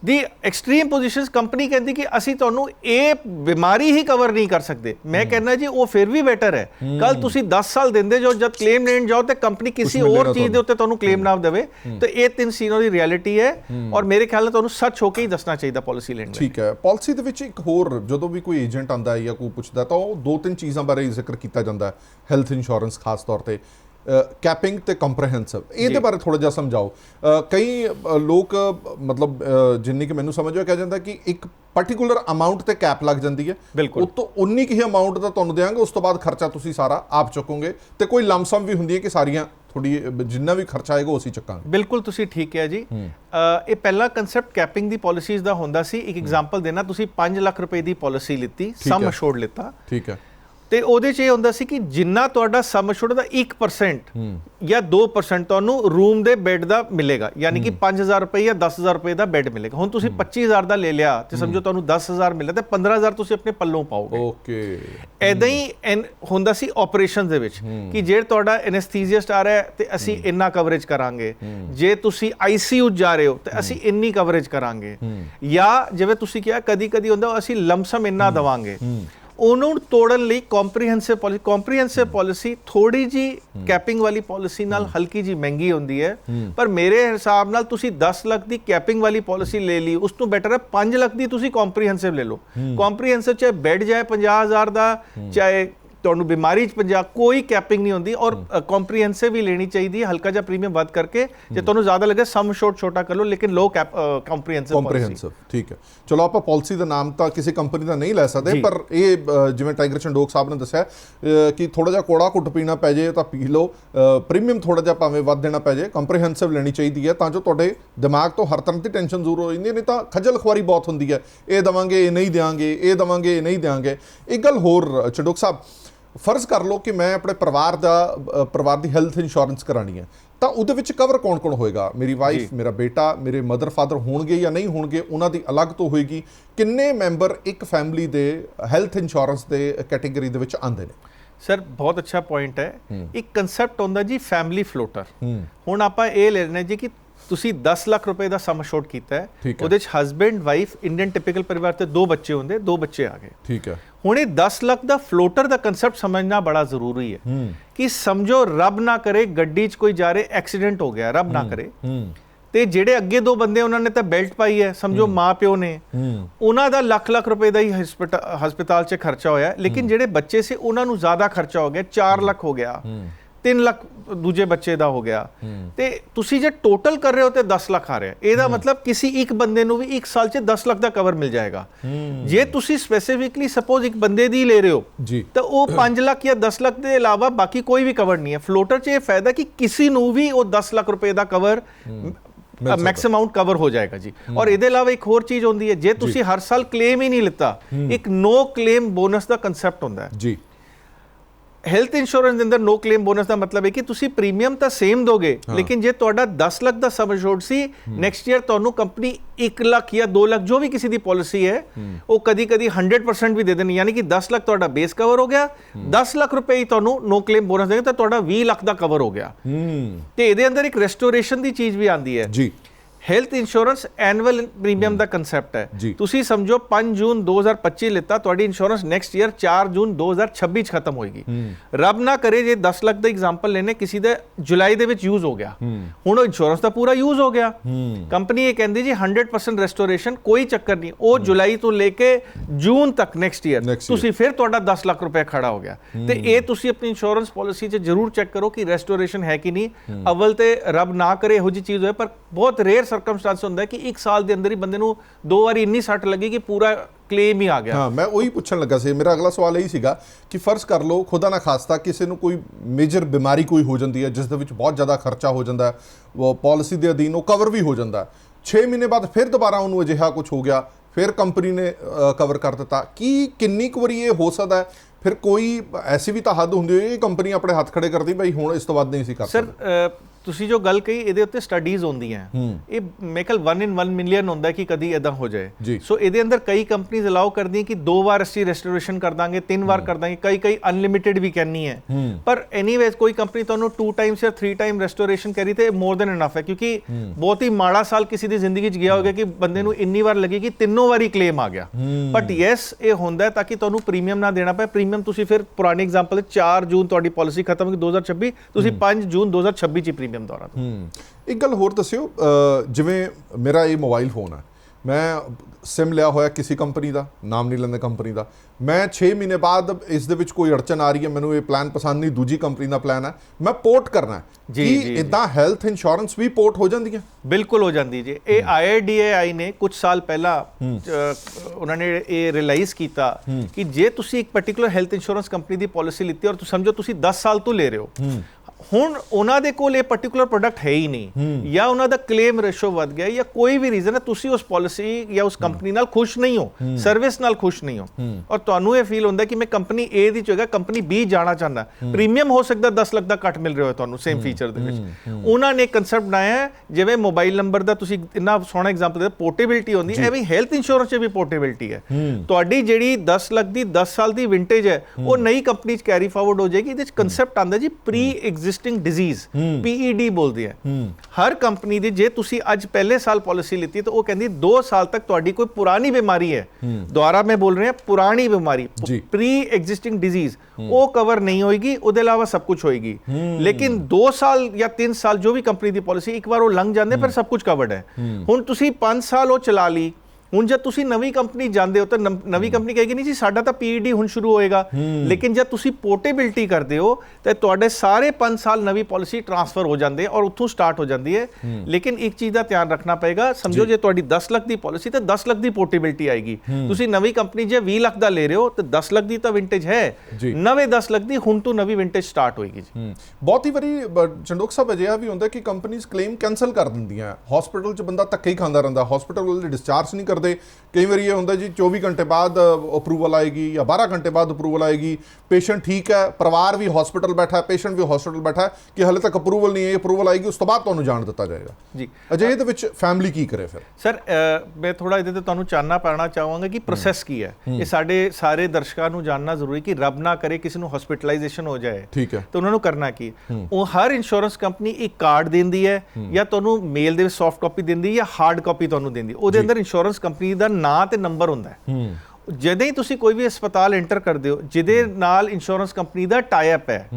ਦੀ ਐਕਸਟ੍ਰੀਮ ਪੋਜੀਸ਼ਨਸ ਕੰਪਨੀ ਕਹਿੰਦੀ ਕਿ ਅਸੀਂ ਤੁਹਾਨੂੰ ਇਹ ਬਿਮਾਰੀ ਹੀ ਕਵਰ ਨਹੀਂ ਕਰ ਸਕਦੇ। ਮੈਂ ਕਹਿੰਦਾ ਜੀ ਉਹ ਫਿਰ ਵੀ ਬੈਟਰ ਹੈ। ਕੱਲ ਤੁਸੀਂ 10 ਸਾਲ ਦਿੰਦੇ ਜੋ ਜਦ ਕਲੇਮ ਲੈਣ ਜਾਓ ਤੇ ਕੰਪਨੀ ਕਿਸੇ ਹੋਰ ਚੀਜ਼ ਦੇ ਉੱਤੇ ਤੁਹਾਨੂੰ ਕਲੇਮ ਨਾ ਦੇਵੇ। ਤੇ ਇਹ ਤਿੰਨ ਸੀਨੋ ਦੀ ਰਿਐਲਿਟੀ ਹੈ ਔਰ ਮੇਰੇ ਖਿਆਲ ਨਾਲ ਤੁਹਾਨੂੰ ਸੱਚ ਹੋ ਕੇ ਹੀ ਦੱਸਣਾ ਚਾਹੀਦਾ ਪਾਲਿਸੀ ਲੈਣ ਦਾ। ਠੀਕ ਹੈ। ਪਾਲਿਸੀ ਦੇ ਵਿੱਚ ਇੱਕ ਹੋਰ ਜਦੋਂ ਵੀ ਕੋਈ ਏਜੰਟ ਆਂਦਾ ਹੈ ਜਾਂ ਕੋਈ ਪੁੱਛਦਾ ਤਾਂ ਉਹ ਦੋ ਤਿੰਨ ਚੀਜ਼ਾਂ ਬਾਰੇ ਜ਼ਿਕਰ ਕੀਤਾ ਜਾਂਦਾ ਹੈ। ਹੈਲਥ ਇੰਸ਼ੋਰੈਂਸ ਖਾਸ ਤੌਰ ਤੇ। ਕੈਪਿੰਗ ਤੇ ਕੰਪਰੀਹੈਂਸਿਵ ਇਹਦੇ ਬਾਰੇ ਥੋੜਾ ਜਿਹਾ ਸਮਝਾਓ। ਕਈ ਲੋਕ ਮਤਲਬ ਜਿੰਨੀ ਕਿ ਮੈਨੂੰ ਸਮਝ ਆ ਕਿਹਾ ਜਾਂਦਾ ਕਿ ਇੱਕ ਪਾਰਟਿਕੂਲਰ ਅਮਾਉਂਟ ਤੇ ਕੈਪ ਲੱਗ ਜਾਂਦੀ ਹੈ। ਉਹ ਤੋਂ ਉਨੀ ਕੁ ਹੀ ਅਮਾਉਂਟ ਦਾ ਤੁਹਾਨੂੰ ਦੇਵਾਂਗੇ ਉਸ ਤੋਂ ਬਾਅਦ ਖਰਚਾ ਤੁਸੀਂ ਸਾਰਾ ਆਪ ਚੁੱਕੋਗੇ। ਤੇ ਕੋਈ ਲਮਸਮ ਵੀ ਹੁੰਦੀ ਹੈ ਕਿ ਸਾਰੀਆਂ ਥੋੜੀ ਜਿੰਨਾ ਵੀ ਖਰਚਾ ਆਏਗਾ ਉਹ ਅਸੀਂ ਚੱਕਾਂਗੇ। ਬਿਲਕੁਲ ਤੁਸੀਂ ਠੀਕ ਕਿਹਾ ਜੀ। ਇਹ ਪਹਿਲਾ ਕਨਸੈਪਟ ਕੈਪਿੰਗ ਦੀ ਪਾਲਿਸੀਜ਼ ਦਾ ਹੁੰਦਾ ਸੀ। ਇੱਕ ਐਗਜ਼ਾਮਪਲ ਦੇਣਾ ਤੁਸੀਂ 5 ਲੱਖ ਰੁਪਏ ਦੀ ਪਾਲਿਸੀ ਲਿੱਤੀ ਸਮ ਹੈ। ਅਸ਼ੋਰਡ ਲਿੱਤਾ। ਠੀਕ ਹੈ। ਤੇ ਉਹਦੇ 'ਚ ਇਹ ਹੁੰਦਾ ਸੀ ਕਿ ਜਿੰਨਾ ਤੁਹਾਡਾ ਸਮ ਅਸ਼ੋਰਡ ਦਾ 1% ਜਾਂ 2% ਤੁਹਾਨੂੰ ਰੂਮ ਦੇ ਬੈੱਡ ਦਾ ਮਿਲੇਗਾ। ਯਾਨੀ ਕਿ 5000 ਰੁਪਏ ਜਾਂ 10000 ਰੁਪਏ ਦਾ ਬੈੱਡ ਮਿਲੇਗਾ। ਹੁਣ ਤੁਸੀਂ 25000 ਦਾ ਲੈ ਲਿਆ ਤੇ ਸਮਝੋ ਤੁਹਾਨੂੰ 10000 ਮਿਲਿਆ ਤੇ 15000 ਤੁਸੀਂ ਆਪਣੇ ਪੱਲੋਂ ਪਾਓਗੇ। ਓਕੇ। ਐਦਾਂ ਹੀ ਹੁੰਦਾ ਸੀ ਆਪਰੇਸ਼ਨ ਦੇ ਵਿੱਚ ਕਿ ਜੇ ਤੁਹਾਡਾ ਐਨਸਥੀਸੀਸਟ ਆ ਰਿਹਾ ਤੇ ਅਸੀਂ ਇੰਨਾ ਕਵਰੇਜ ਕਰਾਂਗੇ। ਜੇ ਤੁਸੀਂ ਆਈਸੀਯੂ ਜਾ ਰਹੇ ਹੋ ਤੇ ਅਸੀਂ ਇੰਨੀ ਕਵਰੇਜ ਕਰਾਂਗੇ। ਜਾਂ ਜਿਵੇਂ ਤੁਸੀਂ ਕਿਹਾ ਕਦੀ ਕਦੀ ਹੁੰਦਾ ਅਸੀਂ ਲੰਮਸਮ ਇੰਨਾ ਦਵਾਂਗੇ। ਉਹਨੂੰ ਤੋੜਨ ਲਈ ਕੰਪਰੀਹੈਂਸਿਵ ਪਾਲਿਸੀ ਕੰਪਰੀਹੈਂਸਿਵ ਪਾਲਿਸੀ ਥੋੜੀ ਜੀ ਕੈਪਿੰਗ ਵਾਲੀ ਪਾਲਿਸੀ ਨਾਲ ਹਲਕੀ ਜੀ ਮਹਿੰਗੀ ਹੁੰਦੀ ਹੈ। ਪਰ ਮੇਰੇ ਹਿਸਾਬ ਨਾਲ ਤੁਸੀਂ 10 ਲੱਖ ਦੀ ਕੈਪਿੰਗ ਵਾਲੀ ਪਾਲਿਸੀ ਲੈ ਲਈ ਉਸ ਤੋਂ ਬੈਟਰ ਹੈ 5 ਲੱਖ ਦੀ ਤੁਸੀਂ ਕੰਪਰੀਹੈਂਸਿਵ ਲੈ ਲਓ। ਕੰਪਰੀਹੈਂਸਿਵ ਚਾਹੇ ਬੈੱਡ ਜਾਏ 50000 ਦਾ ਚਾਹੇ ਤੁਹਾਨੂੰ ਬਿਮਾਰੀ ਚ ਪੰਜਾਬ ਕੋਈ ਕੈਪਿੰਗ ਨਹੀਂ ਹੁੰਦੀ ਔਰ ਕੰਪਰੀਹੈਂਸਿਵ ਹੀ ਲੈਣੀ ਚਾਹੀਦੀ ਹੈ। ਹਲਕਾ ਜਿਹਾ ਪ੍ਰੀਮੀਅਮ ਵੱਧ ਕਰਕੇ ਜੇ ਤੁਹਾਨੂੰ ਜ਼ਿਆਦਾ ਲੱਗੇ ਸਮ ਸ਼ੋਰਟ ਛੋਟਾ ਕਰ ਲਓ ਲੇਕਿਨ ਲੋ ਕੈਪ ਕੰਪਰੀਹੈਂਸਿਵ ਕੰਪਰੀਹੈਂਸਿਵ ਠੀਕ ਹੈ। ਚਲੋ ਆਪਾਂ ਪਾਲਿਸੀ ਦਾ ਨਾਮ ਤਾਂ ਕਿਸੇ ਕੰਪਨੀ ਦਾ ਨਹੀਂ ਲੈ ਸਕਦੇ। ਪਰ ਇਹ ਜਿਵੇਂ ਟਾਈਗਰ ਚੰਡੋਕ ਸਾਹਿਬ ਨੇ ਦੱਸਿਆ ਕਿ ਥੋੜਾ ਜਿਹਾ ਕੋੜਾ ਘੁੱਟ ਪੀਣਾ ਪੈ ਜੇ ਤਾਂ ਪੀ ਲਓ। ਪ੍ਰੀਮੀਅਮ ਥੋੜਾ ਜਿਹਾ ਭਾਵੇਂ ਵੱਧ ਦੇਣਾ ਪੈ ਜੇ ਕੰਪਰੀਹੈਂਸਿਵ ਲੈਣੀ ਚਾਹੀਦੀ ਹੈ ਤਾਂ ਜੋ ਤੁਹਾਡੇ ਦਿਮਾਗ ਤੋਂ ਹਰ ਤਰ੍ਹਾਂ ਦੀ ਟੈਨਸ਼ਨ ਦੂਰ ਹੋ ਜਾਂਦੀ ਹੈ ਨਹੀਂ ਤਾਂ ਖੱਜਲ ਖੁਆਰੀ ਬਹੁਤ ਹੁੰਦੀ ਹੈ। ਇਹ ਦਵਾਂਗੇ ਇਹ ਨਹੀਂ ਦੇਵਾਂਗੇ ਇਹ ਦਵਾਂਗੇ ਇਹ ਨਹੀਂ ਦੇਵਾਂਗੇ ਇੱਕ ਗੱਲ ਹੋਰ ਚੰਡੋਕ ਸਾਹਿਬ ਫਰਜ਼ ਕਰ ਲਓ ਕਿ ਮੈਂ ਆਪਣੇ ਪਰਿਵਾਰ ਦਾ ਪਰਿਵਾਰ ਦੀ ਹੈਲਥ ਇੰਸ਼ੋਰੈਂਸ ਕਰਾਣੀ ਹੈ। ਤਾਂ ਉਹਦੇ ਵਿੱਚ ਕਵਰ ਕੌਣ-ਕੌਣ ਹੋਏਗਾ? ਮੇਰੀ ਵਾਈਫ ਮੇਰਾ ਬੇਟਾ ਮੇਰੇ ਮਦਰ ਫਾਦਰ ਹੋਣਗੇ ਜਾਂ ਨਹੀਂ ਹੋਣਗੇ ਉਹਨਾਂ ਦੀ ਅਲੱਗ ਤੋਂ ਹੋਏਗੀ। ਕਿੰਨੇ ਮੈਂਬਰ ਇੱਕ ਫੈਮਿਲੀ ਦੇ ਹੈਲਥ ਇੰਸ਼ੋਰੈਂਸ ਦੇ ਕੈਟਾਗਰੀ ਦੇ ਵਿੱਚ ਆਉਂਦੇ ਨੇ? ਸਰ ਬਹੁਤ ਅੱਛਾ ਪੁਆਇੰਟ ਹੈ। ਇੱਕ ਕਨਸੈਪਟ ਹੁੰਦਾ ਜੀ ਫੈਮਿਲੀ ਫਲੋਟਰ ਹੁਣ ਆਪਾਂ ਇਹ ਲੈ ਲੈਣਾ ਜੀ ਕਿ ਤੁਸੀਂ 10 ਲੱਖ ਰੁਪਏ ਦਾ ਸਮ ਸ਼ੋਰਟ ਕੀਤਾ ਹੈ। ਉਹਦੇ ਚ ਹਸਬੈਂਡ ਵਾਈਫ ਇੰਡੀਅਨ ਟਿਪੀਕਲ ਪਰਿਵਾਰ ਤੇ ਦੋ ਬੱਚੇ ਹੁੰਦੇ ਦੋ ਬੱਚੇ ਆ ਗਏ। ਠੀਕ ਹੈ। ਹੁਣ ਇਹ 10 ਲੱਖ ਦਾ ਫਲੋਟਰ ਦਾ ਕਨਸੈਪਟ ਸਮਝਣਾ ਬੜਾ ਜ਼ਰੂਰੀ ਹੈ। ਕਿ ਸਮਝੋ ਰੱਬ ਨਾ ਕਰੇ ਗੱਡੀ 'ਚ ਕੋਈ ਜਾ ਰਹੇ ਐਕਸੀਡੈਂਟ ਹੋ ਗਿਆ ਰੱਬ ਨਾ ਕਰੇ। ਤੇ ਜਿਹੜੇ ਅੱਗੇ ਦੋ ਬੰਦੇ ਉਹਨਾਂ ਨੇ ਤਾਂ ਬੈਲਟ ਪਾਈ ਹੈ ਸਮਝੋ ਮਾਂ ਪਿਓ ਨੇ। ਉਹਨਾਂ ਦਾ ਲੱਖ ਲੱਖ ਰੁਪਏ ਦਾ ਹੀ ਹਸਪਤਾ- ਹਸਪਤਾਲ 'ਚ ਖਰਚਾ ਹੋਇਆ ਲੇਕਿਨ ਜਿਹੜੇ ਬੱਚੇ ਸੀ ਉਹਨਾਂ ਨੂੰ ਜ਼ਿਆਦਾ ਖਰਚਾ ਹੋ ਗਿਆ 4 ਲੱਖ ਹੋ ਗਿਆ। 3 ਲੱਖ ਦੂਜੇ ਬੱਚੇ ਦਾ ਹੋ ਗਿਆ। ਤੇ ਤੁਸੀਂ ਜੇ ਟੋਟਲ ਕਰ ਰਹੇ ਹੋ ਤੇ 10 ਲੱਖ ਆ ਰਿਹਾ ਇਹਦਾ ਮਤਲਬ ਕਿਸੇ ਇੱਕ ਬੰਦੇ ਨੂੰ ਵੀ ਇੱਕ ਸਾਲ 'ਚ 10 ਲੱਖ ਦਾ ਕਵਰ ਮਿਲ ਜਾਏਗਾ। ਜੇ ਤੁਸੀਂ ਸਪੈਸੀਫਿਕਲੀ ਸਪੋਜ਼ ਇੱਕ ਬੰਦੇ ਦੀ ਲੈ ਰਹੇ ਹੋ ਤਾਂ ਉਹ 5 ਲੱਖ ਜਾਂ 10 ਲੱਖ ਦੇ ਇਲਾਵਾ ਬਾਕੀ ਕੋਈ ਵੀ ਕਵਰ ਨਹੀਂ ਹੈ। ਫਲੋਟਰ 'ਚ ਇਹ ਫਾਇਦਾ ਕਿ ਕਿਸੇ ਨੂੰ ਵੀ ਉਹ 10 ਲੱਖ ਰੁਪਏ ਦਾ ਕਵਰ ਮੈਕਸਿਮਮ ਅਮਾਉਂਟ ਕਵਰ ਹੋ ਜਾਏਗਾ ਜੀ। ਔਰ ਇਹਦੇ ਇਲਾਵਾ ਇੱਕ ਹੋਰ ਚੀਜ਼ ਹੁੰਦੀ ਹੈ ਜੇ ਤੁਸੀਂ ਹਰ ਸਾਲ ਕਲੇਮ ਹੀ ਨਹੀਂ ਲਿੱਤਾ ਇੱਕ ਨੋ ਕਲੇਮ ਬੋਨਸ ਦਾ ਕਨਸੈਪਟ ਹੁੰਦਾ ਹੈ। ਜੀ। ਹੈਲਥ ਇੰਸ਼ੋਰੈਂਸ ਦੇ ਅੰਦਰ ਨੋ ਕਲੇਮ ਬੋਨਸ ਦਾ ਮਤਲਬ ਹੈ ਕਿ ਤੁਸੀਂ ਪ੍ਰੀਮੀਅਮ ਤਾਂ ਸੇਮ ਦੋਗੇ ਲੇਕਿਨ ਜੇ ਤੁਹਾਡਾ 10 ਲੱਖ ਦਾ ਸਮ ਅਸ਼ੋਰਡ ਸੀ ਨੈਕਸਟ ਈਅਰ ਤੁਹਾਨੂੰ ਕੰਪਨੀ 1 ਲੱਖ ਜਾਂ 2 ਲੱਖ ਜੋ ਵੀ ਕਿਸੇ ਦੀ ਪਾਲਿਸੀ ਹੈ ਉਹ ਕਦੀ ਕਦੀ 100% ਵੀ ਦੇ ਦੇਣੀ ਯਾਨੀ ਕਿ 10 ਲੱਖ ਤੁਹਾਡਾ ਬੇਸ ਕਵਰ ਹੋ ਗਿਆ 10 ਲੱਖ ਰੁਪਏ ਹੀ ਤੁਹਾਨੂੰ ਨੋ ਕਲੇਮ ਬੋਨਸ ਦੇਣਗੇ ਤਾਂ ਤੁਹਾਡਾ 20 ਲੱਖ ਦਾ ਕਵਰ ਹੋ ਗਿਆ। ਤੇ ਇਹਦੇ ਅੰਦਰ ਇੱਕ ਰੈਸਟੋਰੇਸ਼ਨ ਦੀ ਚੀਜ਼ ਵੀ ਆਂਦੀ ਹੈ। ਜੀ। ਹੈਲਥ ਇੰਸ਼ੋਰੈਂਸ ਐਨੂਅਲ ਪ੍ਰੀਮੀਅਮ ਦਾ ਕਨਸੈਪਟ ਹੈ। ਤੁਸੀਂ ਸਮਝੋ 5 ਜੂਨ 2025 ਲਿੱਤਾ ਤੁਹਾਡੀ ਇੰਸ਼ੋਰੈਂਸ ਨੈਕਸਟ ਈਅਰ 4 ਜੂਨ 2026 ਚ ਖਤਮ ਹੋਏਗੀ। ਰੱਬ ਨਾ ਕਰੇ ਜੇ 10 ਲੱਖ ਦਾ ਐਗਜ਼ਾਮਪਲ ਲੈਨੇ ਕਿਸੇ ਦੇ ਜੁਲਾਈ ਦੇ ਵਿੱਚ ਯੂਜ਼ ਹੋ ਗਿਆ। ਹੁਣ ਉਹ ਇੰਸ਼ੋਰੈਂਸ ਤਾਂ ਪੂਰਾ ਯੂਜ਼ ਹੋ ਗਿਆ। ਕੰਪਨੀ ਇਹ ਕਹਿੰਦੀ ਜੀ 100% ਰੈਸਟੋਰੇਸ਼ਨ ਕੋਈ ਚੱਕਰ ਨਹੀਂ ਉਹ ਜੁਲਾਈ ਤੋਂ ਲੈ ਕੇ ਜੂਨ ਤੱਕ ਨੈਕਸਟ ਈਅਰ। ਤੁਸੀਂ ਫਿਰ ਤੁਹਾਡਾ 10 ਲੱਖ ਰੁਪਏ ਖੜਾ ਹੋ ਗਿਆ। ਤੇ ਇਹ ਤੁਸੀਂ ਆਪਣੀ ਇੰਸ਼ੋਰੈਂਸ ਪਾਲਿਸੀ 'ਚ ਜ਼ਰੂਰ ਚੈੱਕ ਕਰੋ ਕਿ ਰੈਸਟੋਰੇਸ਼ਨ ਹੈ ਕਿ ਨਹੀਂ। ਅਵਲ ਤੇ ਰੱਬ ਨਾ ਕਰੇ ਇਹੋ ਜੀ ਚੀਜ਼ ਹੋਏ ਪਰ ਬਹੁਤ ਰੇਅਰ ਸਰਕਮਸਟੈਂਸ ਹੁੰਦਾ ਹੈ ਕਿ ਇੱਕ ਸਾਲ ਦੇ ਅੰਦਰ ਹੀ ਬੰਦੇ ਨੂੰ ਦੋ ਵਾਰੀ ਇੰਨੀ ਸੱਟ ਲੱਗੀ ਕਿ ਪੂਰਾ ਕਲੇਮ ਹੀ ਆ ਗਿਆ। ਹਾਂ ਮੈਂ ਉਹੀ ਪੁੱਛਣ ਲੱਗਾ ਸੀ। ਮੇਰਾ ਅਗਲਾ ਸਵਾਲ ਇਹੀ ਸੀਗਾ ਕਿ ਫਰਜ਼ ਕਰ ਲਓ ਖੁਦਾ ਨਾ ਖਾਸਤਾ ਕਿਸੇ ਨੂੰ ਕੋਈ ਮੇਜਰ ਬਿਮਾਰੀ ਕੋਈ ਹੋ ਜਾਂਦੀ ਹੈ ਜਿਸ ਦੇ ਵਿੱਚ ਬਹੁਤ ਜ਼ਿਆਦਾ ਖਰਚਾ ਹੋ ਜਾਂਦਾ ਹੈ ਉਹ ਪਾਲਿਸੀ ਦੇ ਅਧੀਨ ਉਹ ਕਵਰ ਵੀ ਹੋ ਜਾਂਦਾ ਹੈ। 6 ਮਹੀਨੇ ਬਾਅਦ ਫਿਰ ਦੁਬਾਰਾ ਉਹਨੂੰ ਅਜਿਹਾ ਕੁਝ ਹੋ ਗਿਆ ਫਿਰ ਕੰਪਨੀ ਨੇ ਕਵਰ ਕਰ ਦਿੱਤਾ। ਕੀ ਕਿੰਨੀ ਕੁ ਵਾਰੀ ਇਹ ਹੋ ਸਕਦਾ ਹੈ? ਫਿਰ ਕੋਈ ਐਸੀ ਵੀ ਤਾਂ ਹੱਦ ਹੁੰਦੀ ਹੋਈ ਕਿ ਕੰਪਨੀ ਆਪਣੇ ਹੱਥ ਖੜੇ ਕਰਦੀ ਭਾਈ ਹੁਣ ਇਸ ਤੋਂ ਬਾਅਦ ਨਹੀਂ ਸੀ ਕਰ ਸਰ ਸਕਦੇ। ਅ, ਤੁਸੀਂ ਜੋ ਗੱਲ ਕਹੀ ਇਹਦੇ ਉੱਤੇ ਸਟੱਡੀਜ਼ ਹੁੰਦੀਆਂ। ਇਹ ਮੇਕਲ 1 ਇਨ 1 ਮਿਲੀਅਨ ਹੁੰਦਾ ਕਿ ਕਦੀ ਇਦਾਂ ਹੋ। ਜਾਏ। ਸੋ ਇਹਦੇ ਅੰਦਰ ਕਈ ਕੰਪਨੀਆਂ ਅਲਾਉ ਕਰਦੀਆਂ ਕਿ ਦੋ ਵਾਰ ਅਸੀਂ ਰੈਸਟੋਰੇਸ਼ਨ ਕਰ ਦਾਂਗੇ ਤਿੰਨ ਵਾਰ ਕਰ ਦਾਂਗੇ ਕਈ ਕਈ ਅਨਲਿਮਿਟਿਡ ਵੀ ਕਹਿੰਨੀ ਹੈ। ਪਰ ਐਨੀਵੇਜ਼ ਕੋਈ ਕੰਪਨੀ ਤੁਹਾਨੂੰ 2 ਟਾਈਮਸ ਜਾਂ 3 ਟਾਈਮ ਰੈਸਟੋਰੇਸ਼ਨ ਕਰੀ ਤੇ ਮੋਰ ਦੈਨ ਇਨਫ ਹੈ ਕਿਉਂਕਿ ਬਹੁਤ ਹੀ ਮਾੜਾ ਸਾਲ ਕਿਸੇ ਦੀ ਜ਼ਿੰਦਗੀ 'ਚ ਗਿਆ ਹੋਗਾ ਕਿ ਬੰਦੇ ਨੂੰ ਇੰਨੀ ਵਾਰ ਲੱਗੇ ਕਿ ਤਿੰਨੋਂ ਵਾਰੀ ਕਲੇਮ ਆ ਗਿਆ। ਬਟ ਯੈਸ ਇਹ ਹੁੰਦਾ ਤਾਂ ਕਿ ਤੁਹਾਨੂੰ ਪ੍ਰੀਮੀਅਮ ਨਾ ਦੇਣਾ ਪਏ। ਪ੍ਰੀਮੀਅਮ ਤੁਸੀਂ ਫਿਰ ਪੁਰਾਣੀ ਐਗਜ਼ਾਮਪਲ 4 ਜੂਨ ਤੁਹਾਡੀ ਪਾਲਿਸੀ ਖਤਮ ਹੋ ਗਈ 2026 ਤੁਸੀਂ 5 ਜੂਨ 2026 ਚ ਪ੍ਰੀਮੀਅਮ ਦੁਆਰਾ ਦਿਓ ਹੂੰ ਇੱਕ ਗੱਲ ਹੋਰ ਦੱਸਿਓ ਜਿਵੇਂ ਮੇਰਾ ਇਹ ਮੋਬਾਈਲ ਫੋਨ ਹੈ ਮੈਂ ਸਿਮ ਲਿਆ ਹੋਇਆ ਕਿਸੇ ਕੰਪਨੀ ਦਾ ਨਾਮ ਨਹੀਂ ਲੈਂਦਾ ਕੰਪਨੀ ਦਾ। ਮੈਂ 6 ਮਹੀਨੇ ਬਾਅਦ ਇਸ ਦੇ ਵਿੱਚ ਕੋਈ ਅੜਚਨ ਆ ਰਹੀ ਹੈ ਮੈਨੂੰ ਇਹ ਪਲਾਨ ਪਸੰਦ ਨਹੀਂ ਦੂਜੀ ਕੰਪਨੀ ਦਾ ਪਲਾਨ ਹੈ ਮੈਂ ਪੋਰਟ ਕਰਨਾ ਹੈ। ਜੀ, ਜੀ, ਇਦਾਂ ਹੈਲਥ ਇੰਸ਼ੋਰੈਂਸ ਵੀ ਪੋਰਟ ਹੋ ਜਾਂਦੀ ਹੈ ਬਿਲਕੁਲ ਹੋ ਜਾਂਦੀ ਜੀ। ਇਹ ਆਈਆਈਡੀਏਆਈ ਨੇ ਕੁਝ ਸਾਲ ਪਹਿਲਾਂ ਉਹਨਾਂ ਨੇ ਇਹ ਰਿਅਲਾਈਜ਼ ਕੀਤਾ ਕਿ ਜੇ ਤੁਸੀਂ ਇੱਕ ਪਾਰਟਿਕੂਲਰ ਹੈਲਥ ਇੰਸ਼ੋਰੈਂਸ ਕੰਪਨੀ ਦੀ ਪਾਲਿਸੀ ਲਿੱਤੀ ਔਰ ਤੁਸੀਂ ਸਮਝੋ ਤੁਸੀਂ 10 ਸਾਲ ਤੋਂ ਲੈ ਰਹੇ ਹੋ। ਹੁਣ ਉਹਨਾਂ ਦੇ ਕੋਲ ਇਹ ਪਾਰਟਿਕੂਲਰ ਪ੍ਰੋਡਕਟ ਹੈ ਹੀ ਨਹੀਂ। ਜਾਂ ਉਹਨਾਂ ਦਾ ਕਲੇਮ ਰੇਸ਼ੋ ਵੱਧ ਗਿਆ ਜਾਂ ਕੋਈ ਵੀ ਰੀਜ਼ਨ ਹੈ ਤੁਸੀਂ ਉਸ ਪਾਲਿਸੀ ਜਾਂ ਉਸ ਕੰਪਨੀ ਨਾਲ ਖੁਸ਼ ਨਹੀਂ ਹੋ। ਸਰਵਿਸ ਨਾਲ ਖੁਸ਼ ਨਹੀਂ ਹੋ। ਔਰ ਤੁਹਾਨੂੰ ਇਹ ਫੀਲ ਹੁੰਦਾ ਕਿ ਮੈਂ ਕੰਪਨੀ A ਦੀ ਜਗ੍ਹਾ ਕੰਪਨੀ B ਜਾਣਾ ਚਾਹੁੰਦਾ। ਪ੍ਰੀਮੀਅਮ ਹੋ ਸਕਦਾ 10 ਲੱਖ ਦਾ ਘੱਟ ਮਿਲ ਰਿਹਾ ਹੋ ਤੁਹਾਨੂੰ ਸੇਮ ਫੀਚਰ ਦੇ ਵਿੱਚ। ਉਹਨਾਂ ਨੇ ਕਨਸੈਪਟ ਬਣਾਇਆ ਜਿਵੇਂ ਮੋਬਾਈਲ ਨੰਬਰ ਦਾ ਤੁਸੀਂ ਇੰਨਾ ਸੋਹਣਾ ਐਗਜ਼ਾਮਪਲ ਦੇ ਪੋਰਟੇਬਿਲਟੀ ਹੁੰਦੀ ਐਵੇਂ ਹੈਲਥ ਇੰਸ਼ੋਰੈਂਸ 'ਚ ਵੀ ਪੋਰਟੇਬਿਲਟੀ ਹੈ। ਤੁਹਾਡੀ ਜਿਹੜੀ 10 ਲੱਖ ਦੀ 10 ਸਾਲ ਦੀ ਵਿੰਟੇਜ ਹੈ ਉਹ ਨਈ ਕੰਪਨੀ 'ਚ ਕੈਰੀ ਫਾਰਵਰਡ ਹੋ ਜਾਏਗੀ ਇਹਦੇ 'ਚ ਕਨਸੈਪਟ ਆਂਦਾ ਜੀ ਪ੍ਰੀ ਐਗਜ਼ਿਸਟਿੰਗ ਡਿਜ਼ੀਜ਼ PED ਬੋਲਦੇ ਆ। ਹਰ ਕੰਪਨੀ ਦੀ ਜੇ ਤੁਸੀਂ ਅੱਜ ਪਹਿਲੇ ਸਾਲ ਪਾਲਿਸੀ ਲਿੱਤੀ ਤਾਂ ਉਹ ਕਹਿੰਦੀ 2 ਸਾਲ ਤੱਕ ਤੁਹਾਡੀ ਕੋਈ ਪੁਰਾਣੀ ਬਿਮਾਰੀ ਹੈ। ਦੁਆਰਾ ਮੈਂ ਬੋਲ ਰਿਹਾ ਪੁਰਾਣੀ ਬਿਮਾਰੀ। ਪ੍ਰੀ ਐਗਜ਼ਿਸਟਿੰਗ ਡਿਜ਼ੀਜ਼ ਉਹ ਕਵਰ ਨਹੀਂ ਹੋਏਗੀ ਉਹਦੇ ਇਲਾਵਾ ਸਭ ਕੁਝ ਹੋਏਗੀ। ਲੇਕਿਨ 2 ਸਾਲ ਜਾਂ 3 ਸਾਲ ਜੋ ਵੀ ਕੰਪਨੀ ਦੀ ਪਾਲਿਸੀ ਇੱਕ ਵਾਰ ਉਹ ਲੰਘ ਜਾਂਦੇ ਪਰ ਸਭ ਕੁਝ ਕਵਰਡ ਹੈ। ਹੁਣ ਤੁਸੀਂ 5 ਸਾਲ ਉਹ ਚਲਾ ਲਈ ਹੁਣ ਜਦ ਤੁਸੀਂ ਨਵੀਂ ਕੰਪਨੀ ਜਾਂਦੇ ਹੋ ਤਾਂ ਨਵ- ਕੰਪਨੀ ਕਹੇਗੀ ਨਹੀਂ ਜੀ ਸਾਡਾ ਤਾਂ ਪੀਈਡੀ ਹੁਣ ਸ਼ੁਰੂ ਹੋਏਗਾ। ਲੇਕਿਨ ਜਦ ਤੁਸੀਂ ਪੋਰਟੇਬਿਲਟੀ ਕਰਦੇ ਹੋ ਤਾਂ ਤੁਹਾਡੇ ਸਾਰੇ 5 ਸਾਲ ਨਵੀਂ ਪਾਲਿਸੀ ਟ੍ਰਾਂਸਫਰ ਹੋ ਜਾਂਦੇ ਔਰ ਉੱਥੋਂ ਸਟਾਰਟ ਹੋ ਜਾਂਦੀ ਹੈ। ਲੇਕਿਨ ਇੱਕ ਚੀਜ਼ ਦਾ ਧਿਆਨ ਰੱਖਣਾ ਪਏਗਾ। ਸਮਝੋ ਜੇ। ਤੁਹਾਡੀ 10 ਲੱਖ ਦੀ ਪਾਲਿਸੀ ਤਾਂ 10 ਲੱਖ ਦੀ ਪੋਰਟੇਬਿਲਟੀ ਆਏਗੀ। ਤੁਸੀਂ ਨਵੀਂ ਕੰਪਨੀ ਜੇ 20 ਲੱਖ ਦਾ ਲੈ ਰਹੇ ਹੋ ਤਾਂ 10 ਲੱਖ ਦੀ ਤਾਂ ਵਿੰਟੇਜ ਹੈ। ਜੀ। ਨਵੇਂ 10 ਲੱਖ ਦੀ ਹੁਣ ਤੋਂ ਨਵੀਂ ਵਿੰਟੇਜ ਸਟਾਰਟ ਹੋਏਗੀ ਜੀ। ਬਹੁਤ ਹੀ ਵਾਰੀ ਚੰਡੋਕ ਸਾਹਿਬ ਅਜਿਹਾ ਵੀ ਹੁੰਦਾ ਕਿ ਕੰਪਨੀਆਂ ਕਲੇਮ ਕੈਨਸਲ ਕਰ ਦਿੰਦੀਆਂ। ਹਸਪੀਟਲ 'ਚ ਬੰਦਾ ਧੱਕੇ ਹੀ ਖਾਂਦਾ ਰਹਿੰਦਾ। ਹਸਪੀਟਲ ਵਾਲੇ ਡਿਸਚਾਰਜ ਨਹੀਂ ਕਰਦੇ ਕਈ ਵਾਰੀ ਇਹ ਹੁੰਦਾ ਜੀ 24 ਘੰਟੇ ਬਾਅਦ ਅਪਰੂਵਲ ਆਏਗੀ ਜਾਂ 12 ਘੰਟੇ ਬਾਅਦ ਅਪਰੂਵਲ ਆਏਗੀ। ਪੇਸ਼ੈਂਟ ਠੀਕ ਹੈ ਪਰਿਵਾਰ ਵੀ ਹਸਪੀਟਲ ਬੈਠਾ ਹੈ ਪੇਸ਼ੈਂਟ ਵੀ ਹਸਪੀਟਲ ਬੈਠਾ ਹੈ ਕਿ ਹਲੇ ਤੱਕ ਅਪਰੂਵਲ ਨਹੀਂ ਹੈ ਅਪਰੂਵਲ ਆਏਗੀ ਉਸ ਤੋਂ ਬਾਅਦ ਤੁਹਾਨੂੰ ਜਾਣ ਦਿੱਤਾ ਜਾਏਗਾ। ਜੀ। ਅਜਿਹੇ ਦੇ ਵਿੱਚ ਫੈਮਿਲੀ ਕੀ ਕਰੇ ਫਿਰ? ਸਰ ਮੈਂ ਥੋੜਾ ਇਹਦੇ ਤੇ ਤੁਹਾਨੂੰ ਚਾਨਣਾ ਪਾਣਾ ਚਾਹਾਂਗਾ ਕਿ ਪ੍ਰੋਸੈਸ ਕੀ ਹੈ। ਇਹ ਸਾਡੇ ਸਾਰੇ ਦਰਸ਼ਕਾਂ ਨੂੰ ਜਾਣਨਾ ਜ਼ਰੂਰੀ ਕਿ ਰੱਬ ਨਾ ਕਰੇ ਕਿਸੇ ਨੂੰ ਹਸਪੀਟਲਾਈਜੇਸ਼ਨ ਹੋ ਜਾਏ। ਠੀਕ ਹੈ। ਤਾਂ ਉਹਨਾਂ ਨੂੰ ਕਰਨਾ ਕੀ? ਉਹ ਹਰ ਇੰਸ਼ੋਰੈਂਸ ਕੰਪਨੀ ਇੱਕ ਕਾਰਡ ਦਿੰਦੀ ਹੈ ਜਾਂ ਤੁਹਾਨੂੰ ਮੇਲ ਦੇ ਵਿੱਚ ਸੌਫਟ ਕਾਪੀ ਦਿੰਦੀ ਹੈ ਜਾਂ ਹਾਰਡ ਕਾਪੀ ਤੁਹਾਨੂੰ ਦਿੰਦੀ ਉਹਦੇ ਅੰਦਰ ਇੰਸ਼ੋਰੈਂਸ ਕੰਪਨੀ ਦਾ ਨਾਂ ਤੇ ਨੰਬਰ ਹੁੰਦਾ ਹੈ। ਜਦੋਂ ਹੀ ਤੁਸੀਂ ਕੋਈ ਵੀ ਹਸਪਤਾਲ ਐਂਟਰ ਕਰਦੇ ਹੋ ਜਿਹਦੇ ਨਾਲ ਇੰਸ਼ੋਰੈਂਸ ਕੰਪਨੀ ਦਾ ਟਾਈ ਅਪ ਹੈ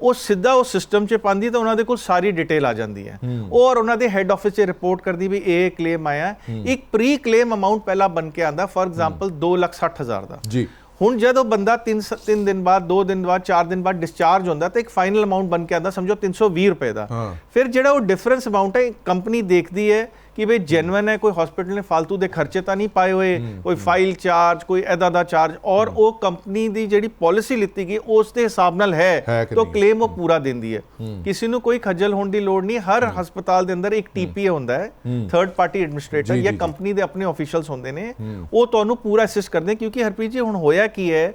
ਉਹ ਸਿੱਧਾ ਉਹ ਸਿਸਟਮ 'ਚ ਪਾਉਂਦੀ ਤਾਂ ਉਹਨਾਂ ਦੇ ਕੋਲ ਸਾਰੀ ਡਿਟੇਲ ਆ ਜਾਂਦੀ ਹੈ। ਔਰ ਉਹਨਾਂ ਦੇ ਹੈੱਡ ਆਫਿਸ 'ਚ ਰਿਪੋਰਟ ਕਰਦੀ ਵੀ ਇਹ ਕਲੇਮ ਆਇਆ। ਇੱਕ ਪ੍ਰੀ ਕਲੇਮ ਅਮਾਉਂਟ ਪਹਿਲਾਂ ਬਣ ਕੇ ਆਂਦਾ ਫॉर ਐਗਜ਼ਾਮਪਲ 260000 ਦਾ ਜੀ। ਹੁਣ ਜਦੋਂ ਬੰਦਾ 3 3 ਦਿਨ ਬਾਅਦ 2 ਦਿਨ ਬਾਅਦ 4 ਦਿਨ ਬਾਅਦ ਡਿਸਚਾਰਜ ਹੁੰਦਾ ਤਾਂ ਇੱਕ ਫਾਈਨਲ ਅਮਾਉਂਟ ਬਣ ਕੇ ਆਂਦਾ ਸਮਝੋ 320 ਰੁਪਏ ਦਾ। ਫਿਰ ਜਿਹੜਾ ਉਹ ਡਿਫਰੈਂਸ ਅਮਾਉਂਟ ਹੈ ਕੰਪਨੀ ਦੇਖਦੀ ਹੈ ਕਿ ਬਈ ਜੈਨੂਇਨ ਹੈ ਕੋਈ ਹਸਪੀਟਲ ਨੇ ਫालतू ਦੇ ਖਰਚੇ ਤਾਂ ਨਹੀਂ ਪਾਏ ਹੋਏ ਕੋਈ ਫਾਈਲ ਚਾਰਜ ਕੋਈ ਐਦਾ ਦਾ ਚਾਰਜ ਔਰ ਉਹ ਕੰਪਨੀ ਦੀ ਜਿਹੜੀ ਪਾਲਿਸੀ ਲਿੱਤੀ ਗਈ ਉਸ ਦੇ ਹਿਸਾਬ ਨਾਲ ਹੈ ਤਾਂ? ਕਲੇਮ ਉਹ ਪੂਰਾ ਦਿੰਦੀ ਹੈ। ਕਿਸੇ ਨੂੰ ਕੋਈ ਖੱਜਲ ਹੋਣ ਦੀ ਲੋੜ ਨਹੀਂ ਹਰ ਹਸਪਤਾਲ ਦੇ ਅੰਦਰ ਇੱਕ ਟੀਪੀਏ ਹੁੰਦਾ ਹੈ ਥਰਡ ਪਾਰਟੀ ਐਡਮਿਨਿਸਟ੍ਰੇਟਰ ਜੀ। ਕੰਪਨੀ ਦੇ ਆਪਣੇ ਆਫੀਸ਼ੀਅਲਸ ਹੁੰਦੇ ਨੇ ਉਹ ਤੁਹਾਨੂੰ ਪੂਰਾ ਅਸਿਸਟ ਕਰਦੇ ਕਿਉਂਕਿ ਹਰਪ੍ਰੀਤ ਜੀ ਹੁਣ ਹੋਇਆ ਕੀ ਹੈ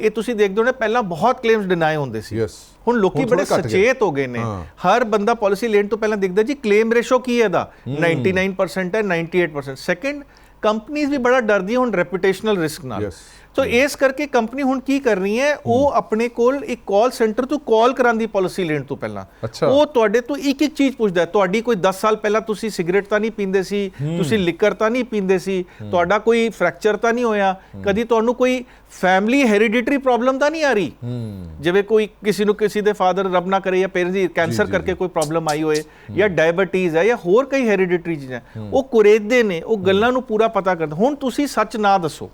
ਇਹ ਤੁਸੀਂ ਦੇਖਦੇ ਹੋ ਨਾ ਪਹਿਲਾਂ ਬਹੁਤ ਕਲੇਮਸ ਡਿਨਾਈ ਹੁੰਦੇ ਸੀ। ਯੈਸ ਹੁਣ ਲੋਕੀ ਬੜੇ। ਸੁਚੇਤ ਹੋ ਗਏ ਨੇ। ਹਰ ਬੰਦਾ ਪਾਲਿਸੀ ਲੈਣ ਤੋਂ ਪਹਿਲਾਂ ਦੇਖਦਾ ਜੀ ਕਲੇਮ ਰੇਸ਼ੋ ਕੀ ਹੈ ਦਾ 99% ਹੈ 98% ਸੈਕੰਡ ਕੰਪਨੀਆਂ ਵੀ ਬੜਾ ਡਰਦੀ ਹੁਣ ਰੈਪਿਊਟੇਸ਼ਨਲ ਰਿਸਕ ਨਾਲ. ਸੋ ਇਸ ਕਰਕੇ ਕੰਪਨੀ ਹੁਣ ਕੀ ਕਰ ਰਹੀ ਹੈ ਉਹ ਆਪਣੇ ਕੋਲ ਇੱਕ ਕਾਲ ਸੈਂਟਰ ਤੋਂ ਕਾਲ ਕਰਾਂਦੀ ਪਾਲਿਸੀ ਲੈਣ ਤੋਂ ਪਹਿਲਾਂ। ਉਹ ਤੁਹਾਡੇ ਤੋਂ ਇੱਕ ਇੱਕ ਚੀਜ਼ ਪੁੱਛਦਾ ਤੁਹਾਡੀ ਕੋਈ 10 ਸਾਲ ਪਹਿਲਾਂ ਤੁਸੀਂ ਸਿਗਰਟ ਤਾਂ ਨਹੀਂ ਪੀਂਦੇ ਸੀ ਤੁਸੀਂ ਲਿਕਰ ਤਾਂ ਨਹੀਂ ਪੀਂਦੇ ਸੀ ਤੁਹਾਡਾ ਕੋਈ ਫ੍ਰੈਕਚਰ ਤਾਂ ਨਹੀਂ ਹੋਇਆ। ਕਦੀ ਤੁਹਾਨੂੰ ਕੋਈ ਫੈਮਿਲੀ ਹੈਰੀਡਿਟਰੀ ਪ੍ਰੋਬਲਮ ਤਾਂ ਨਹੀਂ ਆ ਰਹੀ? ਜਿਵੇਂ ਕੋਈ ਕਿਸੇ ਨੂੰ ਕਿਸੇ ਦੇ ਫਾਦਰ ਰੱਬ ਨਾ ਕਰੇ ਜਾਂ ਪੇਰੈਂਟਸ ਦੀ ਕੈਂਸਰ ਕਰਕੇ ਕੋਈ ਪ੍ਰੋਬਲਮ ਆਈ ਹੋਏ ਜਾਂ ਡਾਇਬੀਟੀਜ਼ ਹੈ ਜਾਂ ਹੋਰ ਕਈ ਹੈਰੀਡਿਟਰੀ ਚੀਜ਼ਾਂ। ਉਹ ਕੁਰੇਦਦੇ ਨੇ ਉਹ ਗੱਲਾਂ ਨੂੰ ਪੂਰਾ ਪਤਾ ਕਰਦੇ। ਹੁਣ ਤੁਸੀਂ ਸੱਚ ਨਾ ਦੱਸੋ।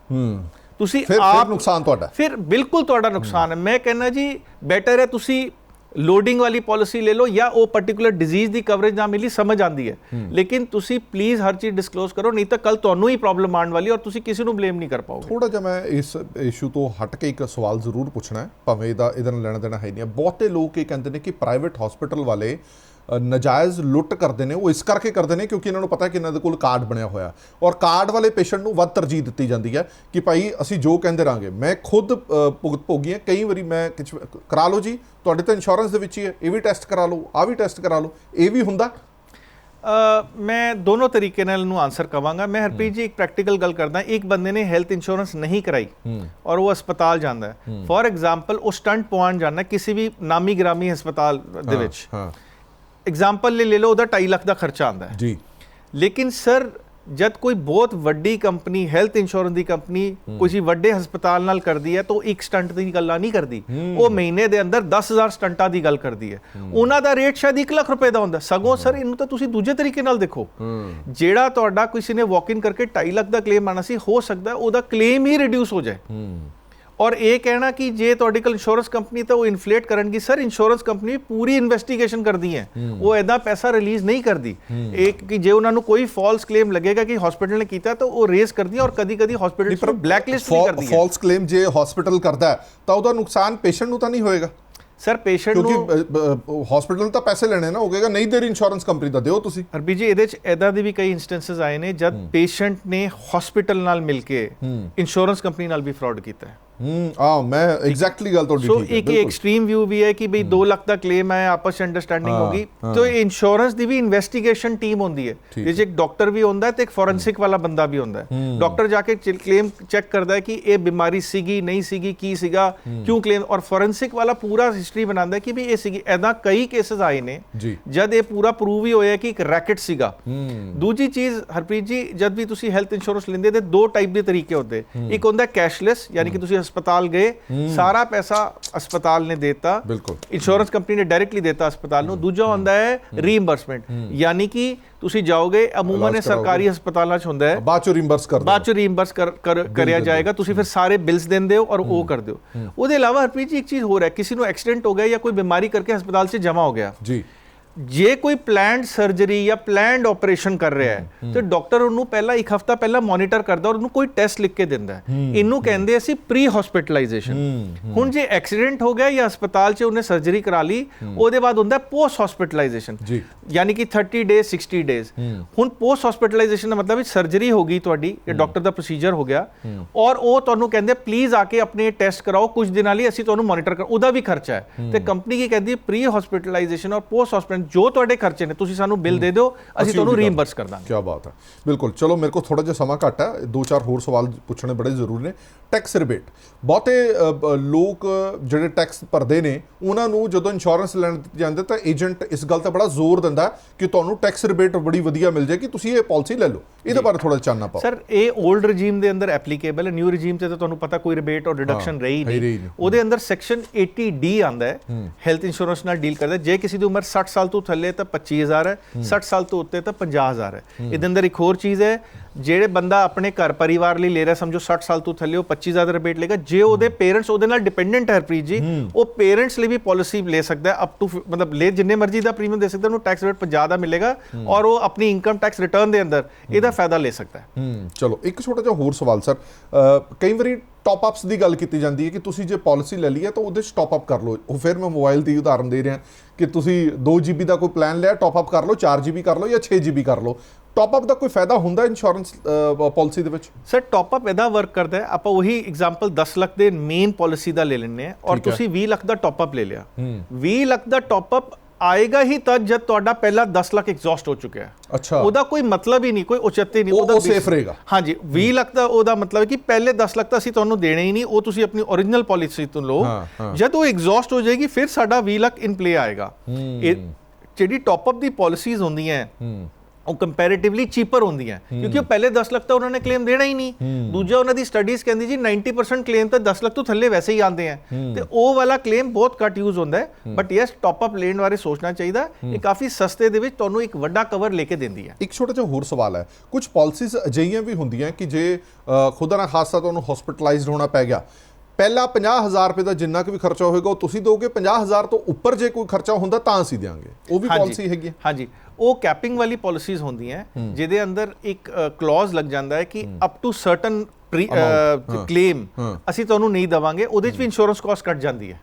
ਤੁਸੀਂ ਆਪ ਨੁਕਸਾਨ ਤੁਹਾਡਾ ਫਿਰ ਬਿਲਕੁਲ ਤੁਹਾਡਾ ਨੁਕਸਾਨ ਹੈ। ਮੈਂ ਕਹਿੰਦਾ ਜੀ ਬੈਟਰ ਹੈ ਤੁਸੀਂ ਲੋਡਿੰਗ ਵਾਲੀ ਪਾਲਿਸੀ ਲੈ ਲਓ ਜਾਂ ਉਹ ਪਾਰਟਿਕੂਲਰ ਡਿਜ਼ੀਜ਼ ਦੀ ਕਵਰੇਜ ਨਾ ਮਿਲੀ ਸਮਝ ਆਂਦੀ ਹੈ। ਲੇਕਿਨ ਤੁਸੀਂ ਪਲੀਜ਼ ਹਰ ਚੀਜ਼ ਡਿਸਕਲੋਜ਼ ਕਰੋ ਨਹੀਂ ਤਾਂ ਕੱਲ ਤੁਹਾਨੂੰ ਹੀ ਪ੍ਰੋਬਲਮ ਆਉਣ ਵਾਲੀ ਔਰ ਤੁਸੀਂ ਕਿਸੇ ਨੂੰ ਬਲੇਮ ਨਹੀਂ ਕਰ ਪਾਓਗੇ। ਥੋੜਾ ਜਿਹਾ ਮੈਂ ਇਸ ਇਸ਼ੂ ਤੋਂ ਹਟ ਕੇ ਇੱਕ ਸਵਾਲ ਜ਼ਰੂਰ ਪੁੱਛਣਾ ਹੈ। ਭਾਵੇਂ ਇਹਦਾ ਇਹਦੇ ਨਾਲ ਲੈਣਾ ਦੇਣਾ ਹੈ ਨਹੀਂ। ਬਹੁਤੇ ਲੋਕ ਇਹ ਕਹਿੰਦੇ ਨੇ ਕਿ ਪ੍ਰਾਈਵੇਟ ਹਸਪੀਟਲ ਵਾਲੇ ਨਜਾਇਜ਼ ਲੁੱਟ ਕਰਦੇ ਨੇ ਉਹ ਇਸ ਕਰਕੇ ਕਰਦੇ ਨੇ ਕਿਉਂਕਿ ਇਹਨਾਂ ਨੂੰ ਪਤਾ ਹੈ ਕਿ ਇਹਨਾਂ ਦੇ ਕੋਲ ਕਾਰਡ ਬਣਿਆ ਹੋਇਆ ਔਰ ਕਾਰਡ ਵਾਲੇ ਪੇਸ਼ੈਂਟ ਨੂੰ ਵੱਧ ਤਰਜੀਹ ਦਿੱਤੀ ਜਾਂਦੀ ਹੈ ਕਿ ਭਾਈ ਅਸੀਂ ਜੋ ਕਹਿੰਦੇ ਰਾਂਗੇ। ਮੈਂ ਖੁਦ ਭੁਗਤ ਭੋਗੀ ਹਾਂ। ਕਈ ਵਾਰੀ ਮੈਂ ਕਿਛ ਕਰਾ ਲਓ ਜੀ ਤੁਹਾਡੇ ਤਾਂ ਇੰਸ਼ੋਰੈਂਸ ਦੇ ਵਿੱਚ ਹੀ ਹੈ। ਇਹ ਵੀ ਟੈਸਟ ਕਰਾ ਲਓ ਆ ਵੀ ਟੈਸਟ ਕਰਾ ਲਓ। ਇਹ ਵੀ ਹੁੰਦਾ? ਮੈਂ ਦੋਨੋਂ ਤਰੀਕੇ ਨਾਲ ਇਹਨੂੰ ਆਨਸਰ ਕਵਾਂਗਾ। ਮੈਂ ਹਰਪ੍ਰੀਤ ਜੀ ਇੱਕ ਪ੍ਰੈਕਟੀਕਲ ਗੱਲ ਕਰਦਾ। ਇੱਕ ਬੰਦੇ ਨੇ ਹੈਲਥ ਇੰਸ਼ੋਰੈਂਸ ਨਹੀਂ ਕਰਾਈ ਔਰ ਉਹ ਹਸਪਤਾਲ ਜਾਂਦਾ ਹੈ। ਫੋਰ ਐਗਜ਼ਾਮਪਲ ਉਹ ਸਟੰਟ ਪਵਾਉਣ ਜਾਣਾ ਕਿਸੇ ਵੀ ਨਾਮੀ ਗ੍ਰਾਮੀ ਹਸਪਤਾਲ ਦੇ ਵਿੱਚ। ਹਾਂ। ਐਗਜ਼ਾਮਪਲ ਲਈ ਲੈ ਲਓ ਉਹਦਾ 2.5 ਲੱਖ ਦਾ ਖਰਚਾ ਆਉਂਦਾ ਹੈ। ਜੀ। ਲੇਕਿਨ ਸਰ ਜਦ ਕੋਈ ਬਹੁਤ ਵੱਡੀ ਕੰਪਨੀ ਹੈਲਥ ਇੰਸ਼ੋਰੈਂਸ ਦੀ ਕੰਪਨੀ ਕੋਈ ਵੱਡੇ ਹਸਪਤਾਲ ਨਾਲ ਕਰਦੀ ਹੈ ਤਾਂ ਉਹ ਇੱਕ ਸਟੰਟ ਦੀ ਗੱਲਾਂ ਨਹੀਂ ਕਰਦੀ। ਉਹ ਮਹੀਨੇ ਦੇ ਅੰਦਰ 10000 ਸਟੰਟਾਂ ਦੀ ਗੱਲ ਕਰਦੀ ਹੈ। ਉਹਨਾਂ ਦਾ ਰੇਟ ਸ਼ਾਇਦ 1 ਲੱਖ ਰੁਪਏ ਦਾ ਹੁੰਦਾ। ਸਗੋਂ ਸਰ ਇਹਨੂੰ ਤਾਂ ਤੁਸੀਂ ਦੂਜੇ ਤਰੀਕੇ ਨਾਲ ਦੇਖੋ। ਜਿਹੜਾ ਤੁਹਾਡਾ ਕਿਸੇ ਨੇ ਵਾਕ ਇਨ ਕਰਕੇ 2.5 ਲੱਖ ਦਾ ਕਲੇਮ ਆਣਾ ਸੀ ਹੋ ਸਕਦਾ ਉਹਦਾ ਕਲੇਮ ਹੀ ਰਿਡਿਊਸ ਹੋ ਜਾਏ। ਔਰ ਇਹ ਕਹਿਣਾ ਕਿ ਜੇ ਤੁਹਾਡੀ ਕੋਲ ਇੰਸ਼ੋਰੈਂਸ ਕੰਪਨੀ ਤਾਂ ਉਹ ਇਨਫਲੇਟ ਕਰਨਗੀ। ਸਰ ਇੰਸ਼ੋਰੈਂਸ ਕੰਪਨੀ ਪੂਰੀ ਇਨਵੈਸਟੀਗੇਸ਼ਨ ਕਰਦੀ ਹੈ। ਉਹ ਐਦਾਂ ਪੈਸਾ ਰਿਲੀਜ਼ ਨਹੀਂ ਕਰਦੀ। ਇੱਕ ਕਿ ਜੇ ਉਹਨਾਂ ਨੂੰ ਕੋਈ ਫਾਲਸ ਕਲੇਮ ਲੱਗੇਗਾ ਕਿ ਹਸਪੀਟਲ ਨੇ ਕੀਤਾ ਤਾਂ ਉਹ ਰੇਜ਼ ਕਰਦੀ ਹੈ ਔਰ ਕਦੀ-ਕਦੀ ਹਸਪੀਟਲ ਪਰ ਬਲੈਕਲਿਸਟ ਨਹੀਂ ਕਰਦੀ ਹੈ। ਫਾਲਸ ਕਲੇਮ ਜੇ ਹਸਪੀਟਲ ਕਰਦਾ ਤਾਂ ਉਹਦਾ ਨੁਕਸਾਨ ਪੇਸ਼ੈਂਟ ਨੂੰ ਤਾਂ ਨਹੀਂ ਹੋਏਗਾ। ਸਰ ਪੇਸ਼ੈਂਟ ਨੂੰ ਕਿਉਂਕਿ ਹਸਪੀਟਲ ਤਾਂ ਪੈਸੇ ਲੈਣੇ ਨਾ ਉਹ ਕਹੇਗਾ ਨਹੀਂ ਤੇਰੀ ਇੰਸ਼ੋਰੈਂਸ ਕੰਪਨੀ ਦਾ ਦਿਓ ਤੁਸੀਂ। ਅਰਬੀ ਜੀ ਇਹਦੇ ਚ ਐਦਾਂ ਦੇ ਵੀ ਕਈ ਇਨਸਟੈਂਸਸ ਆਏ ਨੇ ਜਦ ਪੇਸ਼ੈਂਟ ਨੇ ਹਸਪੀਟਲ ਨਾਲ ਮਿਲ ਕੇ ਇੰਸ਼ੋਰੈਂਸ ਕੰਪਨੀ ਨਾਲ ਵੀ ਫਰਾਡ ਕੀਤਾ ਹੈ। ਹੂੰ ਆ ਮੈਂ ਐਗਜ਼ੈਕਟਲੀ ਗੱਲ ਤੁਹਾਡੀ ਸੋ ਠੀਕ ਹੈ ਇੱਕ ਬਿਲਕੁਲ। ਐਕਸਟ੍ਰੀਮ ਵਿਊ ਵੀ ਹੈ ਕਿ ਬਈ 2 ਲੱਖ ਦਾ ਕਲੇਮ ਹੈ ਆਪਸ ਚ ਅੰਡਰਸਟੈਂਡਿੰਗ ਹਾਂ, ਹੋਗੀ ਹਾਂ। तो ਇੰਸ਼ੋਰੈਂਸ ਦੀ ਵੀ ਇਨਵੈਸਟੀਗੇਸ਼ਨ ਟੀਮ ਹੁੰਦੀ ਹੈ ਠੀਕ ਜਿਸ 'ਚ ਇੱਕ ਡਾਕਟਰ ਵੀ ਹੁੰਦਾ ਹੈ ਤੇ ਇੱਕ ਫੋਰੈਂਸਿਕ ਵਾਲਾ ਬੰਦਾ ਵੀ ਹੁੰਦਾ ਹੈ ਡਾਕਟਰ ਜਾ ਕੇ ਕਲੇਮ ਚੈੱਕ ਕਰਦਾ ਹੈ ਕਿ ਇਹ ਬਿਮਾਰੀ ਸੀਗੀ ਨਹੀਂ ਸੀਗੀ ਕੀ ਸੀਗਾ ਕਿਉਂ ਕਲੇਮ ਔਰ ਫੋਰੈਂਸਿਕ ਵਾਲਾ ਪੂਰਾ ਹਿਸਟਰੀ ਬਣਾਉਂਦਾ ਹੈ ਕਿ ਵੀ ਇਹ ਸੀਗੀ ਐਦਾਂ ਕਈ ਕੇਸਸ ਆਏ ਨੇ ਜੀ ਜਦ ਇਹ ਪੂਰਾ ਪ੍ਰੂਵ ਹੀ ਹੋਇਆ ਕਿ ਇੱਕ ਰੈਕਟ ਸੀਗਾ ਹੂੰ ਦੂਜੀ ਚੀਜ਼ ਹਰਪ੍ਰੀਤ ਜੀ ਜਦ ਵੀ ਤੁਸੀਂ ਹੈਲਥ ਇੰਸ਼ੋਰੈਂਸ ਲੈਂਦੇ ਤੇ ਦੋ ਟਾਈਪ ਦੇ ਤਰੀਕੇ ਹੁੰਦੇ ਇੱਕ ਹੁੰਦਾ ਕੈਸ਼ਲੈਸ ਯਾਨੀ ਕਿ ਤੁਸੀਂ ਹਸਪਤਾਲ ਗਏ ਸਾਰਾ ਪੈਸਾ ਹਸਪਤਾਲ ਨੇ ਦਿੱਤਾ। ਬਿਲਕੁਲ। ਇੰਸ਼ੋਰੈਂਸ ਕੰਪਨੀ ਨੇ ਡਾਇਰੈਕਟਲੀ ਦਿੱਤਾ ਹਸਪਤਾਲ ਨੂੰ। ਦੂਜਾ ਹੁੰਦਾ ਹੈ ਰੀਇੰਬਰਸਮੈਂਟ ਯਾਨੀ ਕਿ ਤੁਸੀਂ ਜਾਓਗੇ ਅਮੂਮਨ ਇਹ। ਸਰਕਾਰੀ ਹਸਪਤਾਲਾਂ 'ਚ ਹੁੰਦਾ ਹੈ। ਬਾਅਦ ਚੋਂ ਰਿੰਬਰਸ ਕਰ ਬਾਅਦ ਚ ਰੀਇੰਬਰਸ ਕਰ ਕਰ- ਕਰਿਆ ਜਾਏਗਾ ਤੁਸੀਂ ਫਿਰ ਸਾਰੇ ਬਿਲਸ ਦਿੰਦੇ ਹੋ ਔਰ ਉਹ ਕਰਦੇ ਹੋ। ਉਹਦੇ ਇਲਾਵਾ ਹਰਪ੍ਰੀਤ ਜੀ ਇੱਕ ਚੀਜ਼ ਹੋਰ ਹੈ। ਕਿਸੇ ਨੂੰ ਐਕਸੀਡੈਂਟ ਹੋ ਗਿਆ ਜਾਂ ਕੋਈ ਬਿਮਾਰੀ ਕਰਕੇ ਹਸਪਤਾਲ 'ਚ ਜਮਾ ਹੋ ਗਿਆ। ਜੀ। ਜੇ ਕੋਈ ਪਲਾਨਡ ਸਰਜਰੀ ਜਾਂ ਪਲਾਨਡ ਆਪਰੇਸ਼ਨ ਕਰ ਰਿਹਾ ਹੈ ਤੇ ਡਾਕਟਰ ਉਹਨੂੰ ਪਹਿਲਾਂ ਇੱਕ ਹਫਤਾ ਪਹਿਲਾਂ ਮੋਨੀਟਰ ਕਰਦਾ ਔਰ ਉਹਨੂੰ ਕੋਈ ਟੈਸਟ ਲਿਖ ਕੇ ਦਿੰਦਾ ਇਹਨੂੰ ਕਹਿੰਦੇ ਅਸੀਂ ਪ੍ਰੀ ਹਸਪੀਟਲਾਈਜੇਸ਼ਨ ਹੁਣ ਜੇ ਐਕਸੀਡੈਂਟ ਹੋ ਗਿਆ ਜਾਂ ਹਸਪਤਾਲ 'ਚ ਉਹਨੇ ਸਰਜਰੀ ਕਰਾ ਲਈ ਉਹਦੇ ਬਾਅਦ ਹੁੰਦਾ ਪੋਸਟ ਹਸਪੀਟਲਾਈਜੇਸ਼ਨ ਯਾਨੀ ਕਿ 30 ਡੇਜ਼ 60 ਡੇਜ਼ ਹੁਣ ਪੋਸਟ ਹਸਪੀਟਲਾਈਜੇਸ਼ਨ ਦਾ ਮਤਲਬ ਹੈ ਸਰਜਰੀ ਹੋ ਗਈ ਤੁਹਾਡੀ ਇਹ ਡਾਕਟਰ ਦਾ ਪ੍ਰੋਸੀਜਰ ਹੋ ਗਿਆ। ਔਰ ਉਹ ਤੁਹਾਨੂੰ ਕਹਿੰਦੇ ਪਲੀਜ਼ ਆ ਕੇ ਆਪਣੇ ਟੈਸਟ ਕਰਾਓ ਕੁਝ ਦਿਨਾਂ ਲਈ ਅਸੀਂ ਤੁਹਾਨੂੰ ਮੋਨੀਟਰ ਕਰ ਉਹਦਾ ਵੀ ਖਰਚਾ ਹੈ। ਤੇ ਕੰਪਨੀ ਕੀ ਕਹਿੰਦੀ ਹੈ ਪ੍ਰੀ ਹਸਪੀਟਲਾਈਜੇਸ਼ਨ ਔਰ ਪੋਸਟ ਹਸਪੀਟਲ ਜੋ ਤੁਹਾਡੇ ਖਰਚੇ ਨੇ ਤੁਸੀਂ ਸਾਨੂੰ ਬਿੱਲ ਦੇ ਦਿਓ ਅਸੀਂ ਤੁਹਾਨੂੰ ਰੀਇੰਬਰਸ ਕਰ ਦਾਂਗੇ। ਕੀ ਬਾਤ ਹੈ। ਬਿਲਕੁਲ ਚਲੋ ਮੇਰੇ ਕੋਲ ਥੋੜਾ ਜਿਹਾ ਸਮਾਂ ਘੱਟ ਹੈ। ਦੋ ਚਾਰ ਹੋਰ ਸਵਾਲ ਪੁੱਛਣੇ ਬੜੇ ਜ਼ਰੂਰੀ ਨੇ। Tax rebate. ਬਹੁਤੇ ਲੋਕ ਜਿਹੜੇ ਟੈਕਸ ਭਰਦੇ ਨੇ ਉਹਨਾਂ ਨੂੰ ਜਦੋਂ ਇੰਸ਼ੋਰੈਂਸ ਲੈਣ ਜਾਂਦੇ ਤਾਂ ਏਜੰਟ ਇਸ ਗੱਲ ਤੇ ਬੜਾ ਜ਼ੋਰ ਦਿੰਦਾ ਕਿ ਤੁਹਾਨੂੰ ਟੈਕਸ ਰਿਬੇਟ ਬੜੀ ਵਧੀਆ ਮਿਲ ਜਾਏਗੀ ਤੁਸੀਂ ਇਹ ਪਾਲਿਸੀ ਲੈ ਲਓ। ਇਹਦੇ ਬਾਰੇ ਥੋੜਾ ਚਾਨਣਾ ਪਾਓ। ਸਰ ਇਹ 올ਡ ਰਜੀਮ ਦੇ ਅੰਦਰ ਐਪਲੀਕੇਬਲ ਹੈ। ਨਿਊ ਰਜੀਮ ਤੇ ਤਾਂ ਤੁਹਾਨੂੰ ਪਤਾ ਕੋਈ ਰਿਬੇਟ ਔਰ ਡਿਡਕਸ਼ਨ ਰਹੀ ਨਹੀਂ। ਉਹਦੇ ਅੰਦਰ ਸੈਕਸ਼ਨ 80 ਡੀ ਆਂਦਾ ਹੈ। ਹੈਲਥ ਇੰਸ਼ੋਰੈਂਸ ਨਾਲ ਡੀਲ ਕਰਦਾ। ਜੇ ਕਿਸੇ ਦੀ ਉਮਰ 60 ਸਾਲ ਤੋਂ ਥੱਲੇ ਤਾਂ 25000 ਹੈ 60 ਸਾਲ ਤੋਂ ਉੱਤੇ ਤਾਂ 50000 ਹੈ। ਇਹਦੇ ਅੰਦਰ ਇੱਕ ਹੋਰ ਚੀਜ਼ ਹੈ, ਜਿਹੜੇ ਬੰਦਾ ਆਪਣੇ ਘਰ ਪਰਿਵਾਰ ਲਈ ਲੈ ਰਿਹਾ, ਸਮਝੋ 60 ਸਾਲ ਤੋਂ ਥੱਲੇ, ਉਹ 25000 ਰਿਬੇਟ ਲੇਗਾ ਜੇ ਉਹਦੇ ਪੇਰੈਂਟਸ ਉਹਦੇ ਨਾਲ ਡਿਪੈਂਡੈਂਟ ਹੈ ਹਰਪ੍ਰੀਤ ਜੀ, ਉਹ ਪੇਰੈਂਟਸ ਲਈ ਵੀ ਪਾਲਿਸੀ ਲੈ ਸਕਦਾ ਹੈ ਅਪ ਟੂ ਮਤਲਬ ਲੈ ਜਿੰਨੇ ਮਰਜ਼ੀ ਦਾ ਪ੍ਰੀਮੀਅਮ ਦੇ ਸਕਦਾ, ਉਹਨੂੰ ਟੈਕਸ ਰੇਟ 50 ਦਾ ਮਿਲੇਗਾ ਔਰ ਉਹ ਆਪਣੀ ਇਨਕਮ ਟੈਕਸ ਰਿਟਰਨ ਦੇ ਅੰਦਰ ਇਹਦਾ ਫਾਇਦਾ ਲੈ ਸਕਦਾ ਹੈ। ਚਲੋ, ਇੱਕ ਛੋਟਾ ਜਿਹਾ ਹੋਰ ਸਵਾਲ ਸਰ ਕਈ ਵਾਰੀ ਟਾਪ ਅਪਸ ਦੀ ਗੱਲ ਕੀਤੀ ਜਾਂਦੀ ਹੈ ਕਿ ਤੁਸੀਂ ਜੇ ਪਾਲਿਸੀ ਲੈ ਲਈ ਹੈ ਤਾਂ ਉਹਦੇ 'ਚ ਟਾਪ ਅਪ ਕਰ ਲਓ। ਉਹ ਫਿਰ ਮੈਂ ਮੋਬਾਈਲ ਦੀ ਉਦਾਹਰਨ ਦੇ ਰਿਹਾ ਕਿ ਤੁਸੀਂ 2 GB ਦਾ ਕੋਈ ਪਲਾਨ ਲਿਆ ਟਾਪ ਅਪ ਕਰ ਲਓ 4 GB ਕਰ ਲਓ ਜਾਂ 6 GB ਕਰ ਲਓ। ਟਾਪ ਅਪ ਦਾ ਕੋਈ ਫਾਇਦਾ ਹੁੰਦਾ ਇੰਸ਼ੋਰੈਂਸ ਪਾਲਿਸੀ ਦੇ ਵਿੱਚ? ਸਰ ਟਾਪ ਅਪ ਇਹਦਾ ਵਰਕ ਕਰਦਾ ਹੈ। ਆਪਾਂ ਉਹੀ ਐਗਜ਼ਾਮਪਲ 10 ਲੱਖ ਦੇ ਮੇਨ ਪਾਲਿਸੀ ਦਾ ਲੈ ਲੈਂਦੇ ਆ ਔਰ। ਤੁਸੀਂ 20 ਲੱਖ ਦਾ ਟਾਪ ਅਪ ਲੈ ਲਿਆ। 20 ਲੱਖ ਦਾ ਟਾਪ ਅਪ ਆਏਗਾ ਹੀ ਤਦ ਜਦ ਤੁਹਾਡਾ ਪਹਿਲਾ 10 ਲੱਖ ਐਗਜ਼ੌਸਟ ਹੋ ਚੁੱਕਿਆ ਹੈ। ਅੱਛਾ। ਉਹਦਾ ਕੋਈ ਮਤਲਬ ਹੀ ਨਹੀਂ ਕੋਈ ਉਚਿੱਤੇ ਨਹੀਂ ਉਹ- ਉਹ basic- safe ਰਹੇਗਾ। ਹਾਂਜੀ 20 ਲੱਖ ਦਾ ਉਹਦਾ ਮਤਲਬ ਹੈ ਕਿ ਪਹਿਲੇ 10 ਲੱਖ ਤਾਂ ਅਸੀਂ ਤੁਹਾਨੂੰ ਦੇਣੇ ਹੀ ਨਹੀਂ ਉਹ ਤੁਸੀਂ ਆਪਣੀ origignal ਪਾਲਿਸੀ ਤੋਂ ਲਓ। ਜਦ ਉਹ ਐਗਜ਼ੌਸਟ ਹੋ ਜਾਏਗੀ ਫਿਰ ਸਾਡਾ 20 ਲੱਖ ਇਨ ਪਲੇ ਆਏਗਾ। ਇਹ ਜਿਹੜੀ ਟਾਪ ਅਪ ਦੀ ਪਾਲਿਸੀਜ਼ ਹੁੰਦੀਆਂ ਉਹ ਕੰਪੈਰੀਟਿਵਲੀ ਚੀਪਰ ਹੁੰਦੀਆਂ। ਕਿਉਂਕਿ ਉਹ ਪਹਿਲੇ 10 ਲੱਖ ਤਾਂ ਉਹਨਾਂ ਨੇ ਕਲੇਮ ਦੇਣਾ ਹੀ ਨਹੀਂ। ਦੂਜਾ ਉਹਨਾਂ ਦੀ ਸਟੱਡੀਜ਼ ਕਹਿੰਦੀ ਜੀ 90% ਕਲੇਮ ਤਾਂ 10 ਲੱਖ ਤੋਂ ਥੱਲੇ ਵੈਸੇ ਹੀ ਆਉਂਦੇ ਆ। ਤੇ ਉਹ ਵਾਲਾ ਕਲੇਮ ਬਹੁਤ ਘੱਟ ਯੂਜ਼ ਹੁੰਦਾ ਹੈ। ਬਟ ਯੈਸ ਟਾਪ ਅਪ ਲੈਣ ਬਾਰੇ ਸੋਚਣਾ ਚਾਹੀਦਾ। ਇਹ ਕਾਫੀ ਸਸਤੇ ਦੇ ਵਿੱਚ ਤੁਹਾਨੂੰ ਇੱਕ ਵੱਡਾ ਕਵਰ ਲੈ ਕੇ ਦਿੰਦੀ ਹੈ। ਇੱਕ ਛੋਟਾ ਜਿਹਾ ਹੋਰ ਸਵਾਲ ਹੈ। ਕੁਝ ਪਾਲਿਸੀਜ਼ ਅਜਿਹੀਆਂ ਵੀ ਹੁੰਦੀਆਂ ਕਿ ਜੇ ਖੁਦਾ ਨਾ ਖਾਸਾ ਤੁਹਾਨੂੰ ਹਸਪੀਟਲਾਈਜ਼ਡ ਹੋਣਾ ਪੈ ਗਿਆ। ਪਹਿਲਾ 50000 ਰੁਪਏ ਦਾ ਜਿੰਨਾ ਕੁ ਵੀ ਖਰਚਾ ਹੋਏਗਾ ਉਹ ਤੁਸੀਂ ਦੋਗੇ। 50000 ਤੋਂ ਉੱਪਰ ਜੇ ਕੋਈ ਖਰਚਾ ਹੁੰਦਾ ਤਾਂ ਅਸੀਂ ਦੇਵਾਂਗੇ ਉਹ ਵੀ ਪਾਲਿਸੀ ਹੈਗੀ ਹਾਂਜੀ। ਉਹ ਕੈਪਿੰਗ ਵਾਲੀ ਪਾਲਿਸੀਜ਼ ਹੁੰਦੀਆਂ ਜਿਹਦੇ ਅੰਦਰ ਇੱਕ ਕਲੌਜ਼ ਲੱਗ ਜਾਂਦਾ ਹੈ ਕਿ ਅਪ ਟੂ ਸਰਟਨ ਕਲੇਮ ਅਸੀਂ ਤੁਹਾਨੂੰ ਨਹੀਂ ਦਵਾਂਗੇ ਉਹਦੇ 'ਚ ਵੀ ਇੰਸ਼ੋਰੈਂਸ ਕਾਸਟ ਕੱਟ ਜਾਂਦੀ ਹੈ।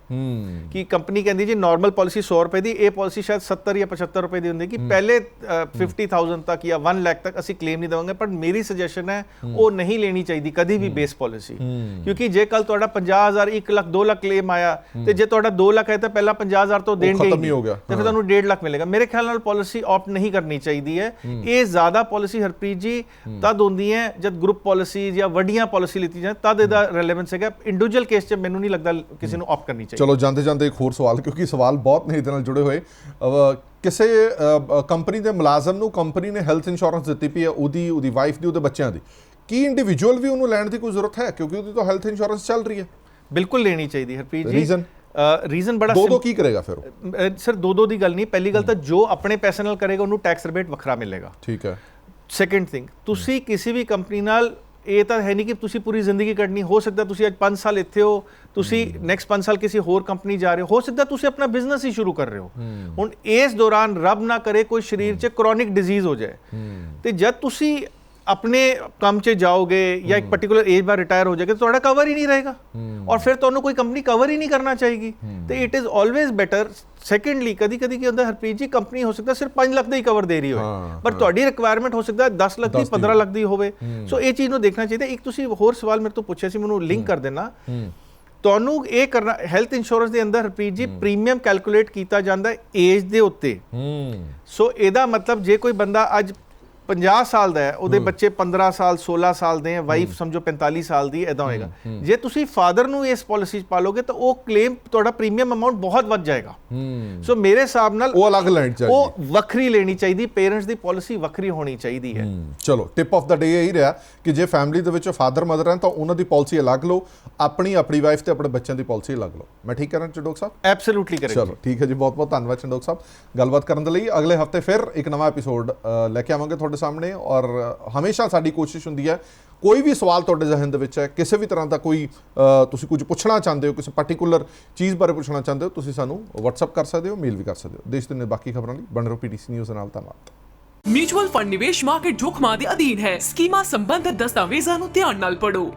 ਕਿ ਕੰਪਨੀ ਕਹਿੰਦੀ ਜੀ ਨਾਰਮਲ ਪਾਲਿਸੀ 100 ਰੁਪਏ ਦੀ ਇਹ ਪਾਲਿਸੀ ਸ਼ਾਇਦ 70 ਜਾਂ 75 ਰੁਪਏ ਦੀ ਹੁੰਦੀ ਕਿ ਪਹਿਲੇ ਅ, 50000 ਤੱਕ ਜਾਂ 1 ਲੱਖ ਤੱਕ ਅਸੀਂ ਕਲੇਮ ਨਹੀਂ ਦੇਵਾਂਗੇ ਪਰ ਮੇਰੀ ਸੁਜੈਸ਼ਨ ਹੈ ਉਹ ਨਹੀਂ ਲੈਣੀ ਚਾਹੀਦੀ ਕਦੀ ਵੀ ਬੇਸ ਪਾਲਿਸੀ ਕਿਉਂਕਿ ਜੇ ਕੱਲ ਤੁਹਾਡਾ 50000 1 ਲੱਖ 2 ਲੱਖ ਕਲੇਮ ਆਇਆ ਤੇ ਜੇ ਤੁਹਾਡਾ 2 ਲੱਖ ਹੈ ਤਾਂ ਪਹਿਲਾਂ 50000 ਤੋਂ ਦੇਣਗੇ ਖਤਮ ਹੀ ਹੋ ਗਿਆ। ਤੇ ਫਿਰ ਤੁਹਾਨੂੰ 1.5 ਲੱਖ ਮਿਲੇਗਾ। ਮੇਰੇ ਖਿਆਲ ਨਾਲ ਪਾਲਿਸੀ ਆਪਟ ਨਹੀਂ ਕਰਨੀ ਚਾਹੀਦੀ ਹੈ। ਇਹ ਜ਼ਿਆਦਾ ਪਾਲਿਸੀ ਹਰਪ੍ਰੀਤ ਜੀ ਤਦ ਹੁੰਦੀ ਹੈ ਜਦ ਗਰੁੱਪ ਪਾਲਿਸੀ ਜਾਂ ਵੱਡੀਆਂ ਪਾਲਿਸੀ ਲਿੱਤੀ ਜਾਂਦੀ ਤਦ ਇਹਦਾ ਰੈਲੇਵੈਂਸ ਹੈਗਾ। ਇੰਡੀਵਿਜੂਅਲ ਕੇਸ 'ਚ ਮੈਨੂੰ ਨਹੀਂ ਲੱਗਦਾ ਕਿਸੇ ਨੂੰ ਆਪਟ ਕਰਨੀ ਚਾਹੀਦੀ। ਚਲੋ ਜਾਂਦੇ ਜਾਂਦੇ ਇੱਕ ਹੋਰ ਸਵਾਲ ਕਿਉਂਕਿ ਸਵਾਲ ਬਹੁਤ ਨੇ ਇਹਦੇ ਨਾਲ ਜੁੜੇ ਹੋਏ। ਕਿਸੇ ਕੰਪਨੀ ਦੇ ਮੁਲਾਜ਼ਮ ਨੂੰ ਕੰਪਨੀ ਨੇ ਹੈਲਥ ਇੰਸ਼ੋਰੈਂਸ ਦਿੱਤੀ ਪਈ ਹੈ ਉਹਦੀ ਉਹਦੀ ਵਾਈਫ ਦੀ ਉਹਦੇ ਬੱਚਿਆਂ ਦੀ। ਕੀ ਇੰਡੀਵਿਜੂਅਲ ਵੀ ਉਹਨੂੰ ਲੈਣ ਦੀ ਕੋਈ ਜ਼ਰੂਰਤ ਹੈ? ਕਿਉਂਕਿ ਉਹਦੀ ਤਾਂ ਹੈਲਥ ਇੰਸ਼ੋਰੈਂਸ ਚੱਲ ਰਹੀ ਹੈ। ਬਿਲਕੁਲ ਲੈਣੀ ਚਾਹੀਦੀ ਹਰਪ੍ਰੀਤ ਜੀ। Reason? ਰੀਜ਼ਨ ਬੜਾ ਦੋ ਦੋ ਕੀ ਕਰੇਗਾ ਫਿਰ ਸਰ ਦੋ ਦੋ ਦੀ ਗੱਲ ਨਹੀਂ। ਪਹਿਲੀ ਗੱਲ ਤਾਂ ਜੋ ਆਪਣੇ ਪੈਸੇ ਨਾਲ ਕਰੇਗਾ ਉਹਨੂੰ ਟੈਕਸ ਰਿਬੇਟ ਵੱਖਰਾ ਮਿਲੇਗਾ। ਠੀਕ ਹੈ। ਸੈਕੰਡ ਥਿੰਗ ਤੁਸੀਂ ਕਿਸੇ ਵੀ ਕੰਪਨੀ ਨਾਲ ਇਹ ਤਾਂ ਹੈ ਨਹੀਂ ਕਿ ਤੁਸੀਂ ਪੂਰੀ ਜ਼ਿੰਦਗੀ ਕੱਢਣੀ ਹੋ ਸਕਦਾ ਤੁਸੀਂ ਅੱਜ 5 ਸਾਲ ਇੱਥੇ ਹੋ ਤੁਸੀਂ ਨੈਕਸਟ 5 ਸਾਲ ਕਿਸੇ ਹੋਰ ਕੰਪਨੀ ਜਾ ਰਹੇ ਹੋ ਹੋ ਸਕਦਾ ਤੁਸੀਂ ਆਪਣਾ ਬਿਜ਼ਨਸ ਹੀ ਸ਼ੁਰੂ ਕਰ ਰਹੇ ਹੋ। ਹੁਣ ਇਸ ਦੌਰਾਨ ਰੱਬ ਨਾ ਕਰੇ ਕੋਈ ਸਰੀਰ 'ਚ ਕ੍ਰੋਨਿਕ ਡਿਜ਼ੀਜ਼ ਹੋ ਜਾਏ। ਤੇ ਜਦ ਤੁਸੀਂ ਆਪਣੇ ਕੰਮ 'ਚ ਜਾਓਗੇ ਜਾਂ ਇੱਕ ਪਾਰਟਿਕੂਲਰ ਏਜ ਬਾਅਦ ਰਿਟਾਇਰ ਹੋ ਜਾਓਗੇ ਤਾਂ ਤੁਹਾਡਾ ਕਵਰ ਹੀ ਨਹੀਂ ਰਹੇਗਾ ਔਰ ਫਿਰ ਤੁਹਾਨੂੰ ਕੋਈ ਕੰਪਨੀ ਕਵਰ ਹੀ ਨਹੀਂ ਕਰਨਾ ਚਾਹੇਗੀ ਤੇ it is always better secondly ਕਦੀ ਕਦੀ ਕੀ ਹੁੰਦਾ ਹਰਪ੍ਰੀਤ ਜੀ ਕੰਪਨੀ ਹੋ ਸਕਦਾ ਸਿਰਫ 5 ਲੱਖ ਦਾ ਹੀ ਕਵਰ ਦੇ ਰਹੀ ਹੋਵੇ ਪਰ ਤੁਹਾਡੀ ਰਿਕੁਆਇਰਮੈਂਟ ਹੋ ਸਕਦਾ 10 ਲੱਖ ਦੀ 10 ਦੀ 15 ਲੱਖ ਦੀ ਹੋਵੇ ਸੋ ਇਹ ਚੀਜ਼ ਨੂੰ ਦੇਖਣਾ ਚਾਹੀਦਾ ਇੱਕ ਤੁਸੀਂ ਹੋਰ ਸਵਾਲ ਮੇਰੇ ਤੋਂ ਪੁੱਛਿਆ ਸੀ ਮੈਨੂੰ ਲਿੰਕ ਕਰ ਦੇਣਾ ਤੁਹਾਨੂੰ ਇਹ ਕਰਨਾ ਹੈਲਥ ਇੰਸ਼ੋਰੈਂਸ ਦੇ ਅੰਦਰ ਹਰਪ੍ਰੀਤ ਜੀ ਪ੍ਰੀਮੀਅਮ ਕੈਲਕੂਲੇਟ ਕੀਤਾ ਜਾਂਦਾ ਏਜ ਦੇ ਉੱਤੇ ਸੋ ਇਹਦਾ ਮਤਲਬ ਜੇ ਕੋਈ ਬੰਦਾ ਅੱਜ 50 ਸਾਲ ਦਾ ਹੈ ਉਹਦੇ ਬੱਚੇ 15 ਸਾਲ 16 ਸਾਲ ਦੇ ਹੈ ਵਾਈਫ ਸਮਝੋ 45 ਸਾਲ ਦੀ ਐਦਾਂ ਹੋਏਗਾ। ਜੇ ਤੁਸੀਂ ਫਾਦਰ ਨੂੰ ਇਸ ਪਾਲਿਸੀ 'ਚ ਪਾਲੋਗੇ ਤਾਂ ਉਹ ਕਲੇਮ ਤੁਹਾਡਾ ਪ੍ਰੀਮੀਅਮ ਅਮਾਉਂਟ ਬਹੁਤ ਵੱਧ ਜਾਏਗਾ। ਸੋ ਮੇਰੇ ਹਿਸਾਬ ਨਾਲ ਉਹ ਅਲੱਗ ਲੈਣ ਚਾਹੀਦੀ ਉਹ ਵੱਖਰੀ ਲੈਣੀ ਚਾਹੀਦੀ ਪੇਰੈਂਟਸ ਦੀ ਪਾਲਿਸੀ ਵੱਖਰੀ ਹੋਣੀ ਚਾਹੀਦੀ ਹੈ। ਚਲੋ ਟਿਪ ਆਫ ਦਾ ਡੇ ਇਹੀ ਰਿਹਾ ਕਿ ਜੇ ਫੈਮਿਲੀ ਦੇ ਵਿੱਚ ਫਾਦਰ ਮਦਰ ਹਨ ਤਾਂ ਉਹਨਾਂ ਦੀ ਪਾਲਿਸੀ ਅਲੱਗ ਲਓ ਆਪਣੀ ਆਪਣੀ ਵਾਈਫ ਤੇ ਆਪਣੇ ਬੱਚਿਆਂ ਦੀ ਪਾਲਿਸੀ ਅਲੱਗ ਲਓ। ਮੈਂ ਠੀਕ ਕਰਾਂ ਚੰਡੋਕ ਸਾਹਿਬ? ਐਬਸੋਲੂਟਲੀ ਕਰੇਕਟ ਚਲੋ ਠੀਕ ਹੈ ਜੀ ਬਹੁਤ ਬਹੁਤ ਧੰਨਵਾਦ ਚੰਡੋਕ ਸਾਹਿਬ। ਗੱਲਬਾਤ ਕਰਨ ਦੇ ਲਈ ਅਗਲੇ ਹਫ਼ਤੇ ਫਿਰ ਇੱਕ ਨਵਾਂ ਐਪੀਸੋਡ ਲੈ ਕੇ ਆਵਾਂਗੇ ਤੁਹਾਡੇ ਸਾਹਮਣੇ ਔਰ ਹਮੇਸ਼ਾ ਸਾਡੀ ਕੋਸ਼ਿਸ਼ ਹੁੰਦੀ ਹੈ, ਕੋਈ ਵੀ ਸਵਾਲ ਤੁਹਾਡੇ ਜ਼ਿਹਨ ਦੇ ਵਿੱਚ ਹੈ, ਕਿਸੇ ਵੀ ਤਰ੍ਹਾਂ ਦਾ ਕੋਈ ਤੁਸੀਂ ਕੁਝ ਪੁੱਛਣਾ ਚਾਹੁੰਦੇ ਹੋ, ਕਿਸੇ ਪਾਰਟਿਕੂਲਰ ਚੀਜ਼ ਬਾਰੇ ਪੁੱਛਣਾ ਚਾਹੁੰਦੇ ਹੋ, ਤੁਸੀਂ ਸਾਨੂੰ WhatsApp ਕਰ ਸਕਦੇ ਹੋ ਮੇਲ ਵੀ ਕਰ ਸਕਦੇ ਹੋ। ਦੇਸ਼ ਦੁਨੀਆ ਬਾਕੀ ਖਬਰਾਂ ਲਈ ਬਣ ਰਹੋ ਪੀਟੀਸੀ ਨਿਊਜ਼ ਨਾਲ ਧੰਨਵਾਦ ਮਿਊਚੁਅਲ ਫੰਡ ਨਿਵੇਸ਼ ਮਾਰਕੀਟ ਜੋਖਮਾਂ ਦੇ ਅਧੀਨ ਹੈ। ਸਕੀਮਾਂ ਸੰਬੰਧਿਤ ਦਸਤਾਵੇਜ਼ਾਂ ਨੂੰ ਧਿਆਨ ਨਾਲ ਪੜੋ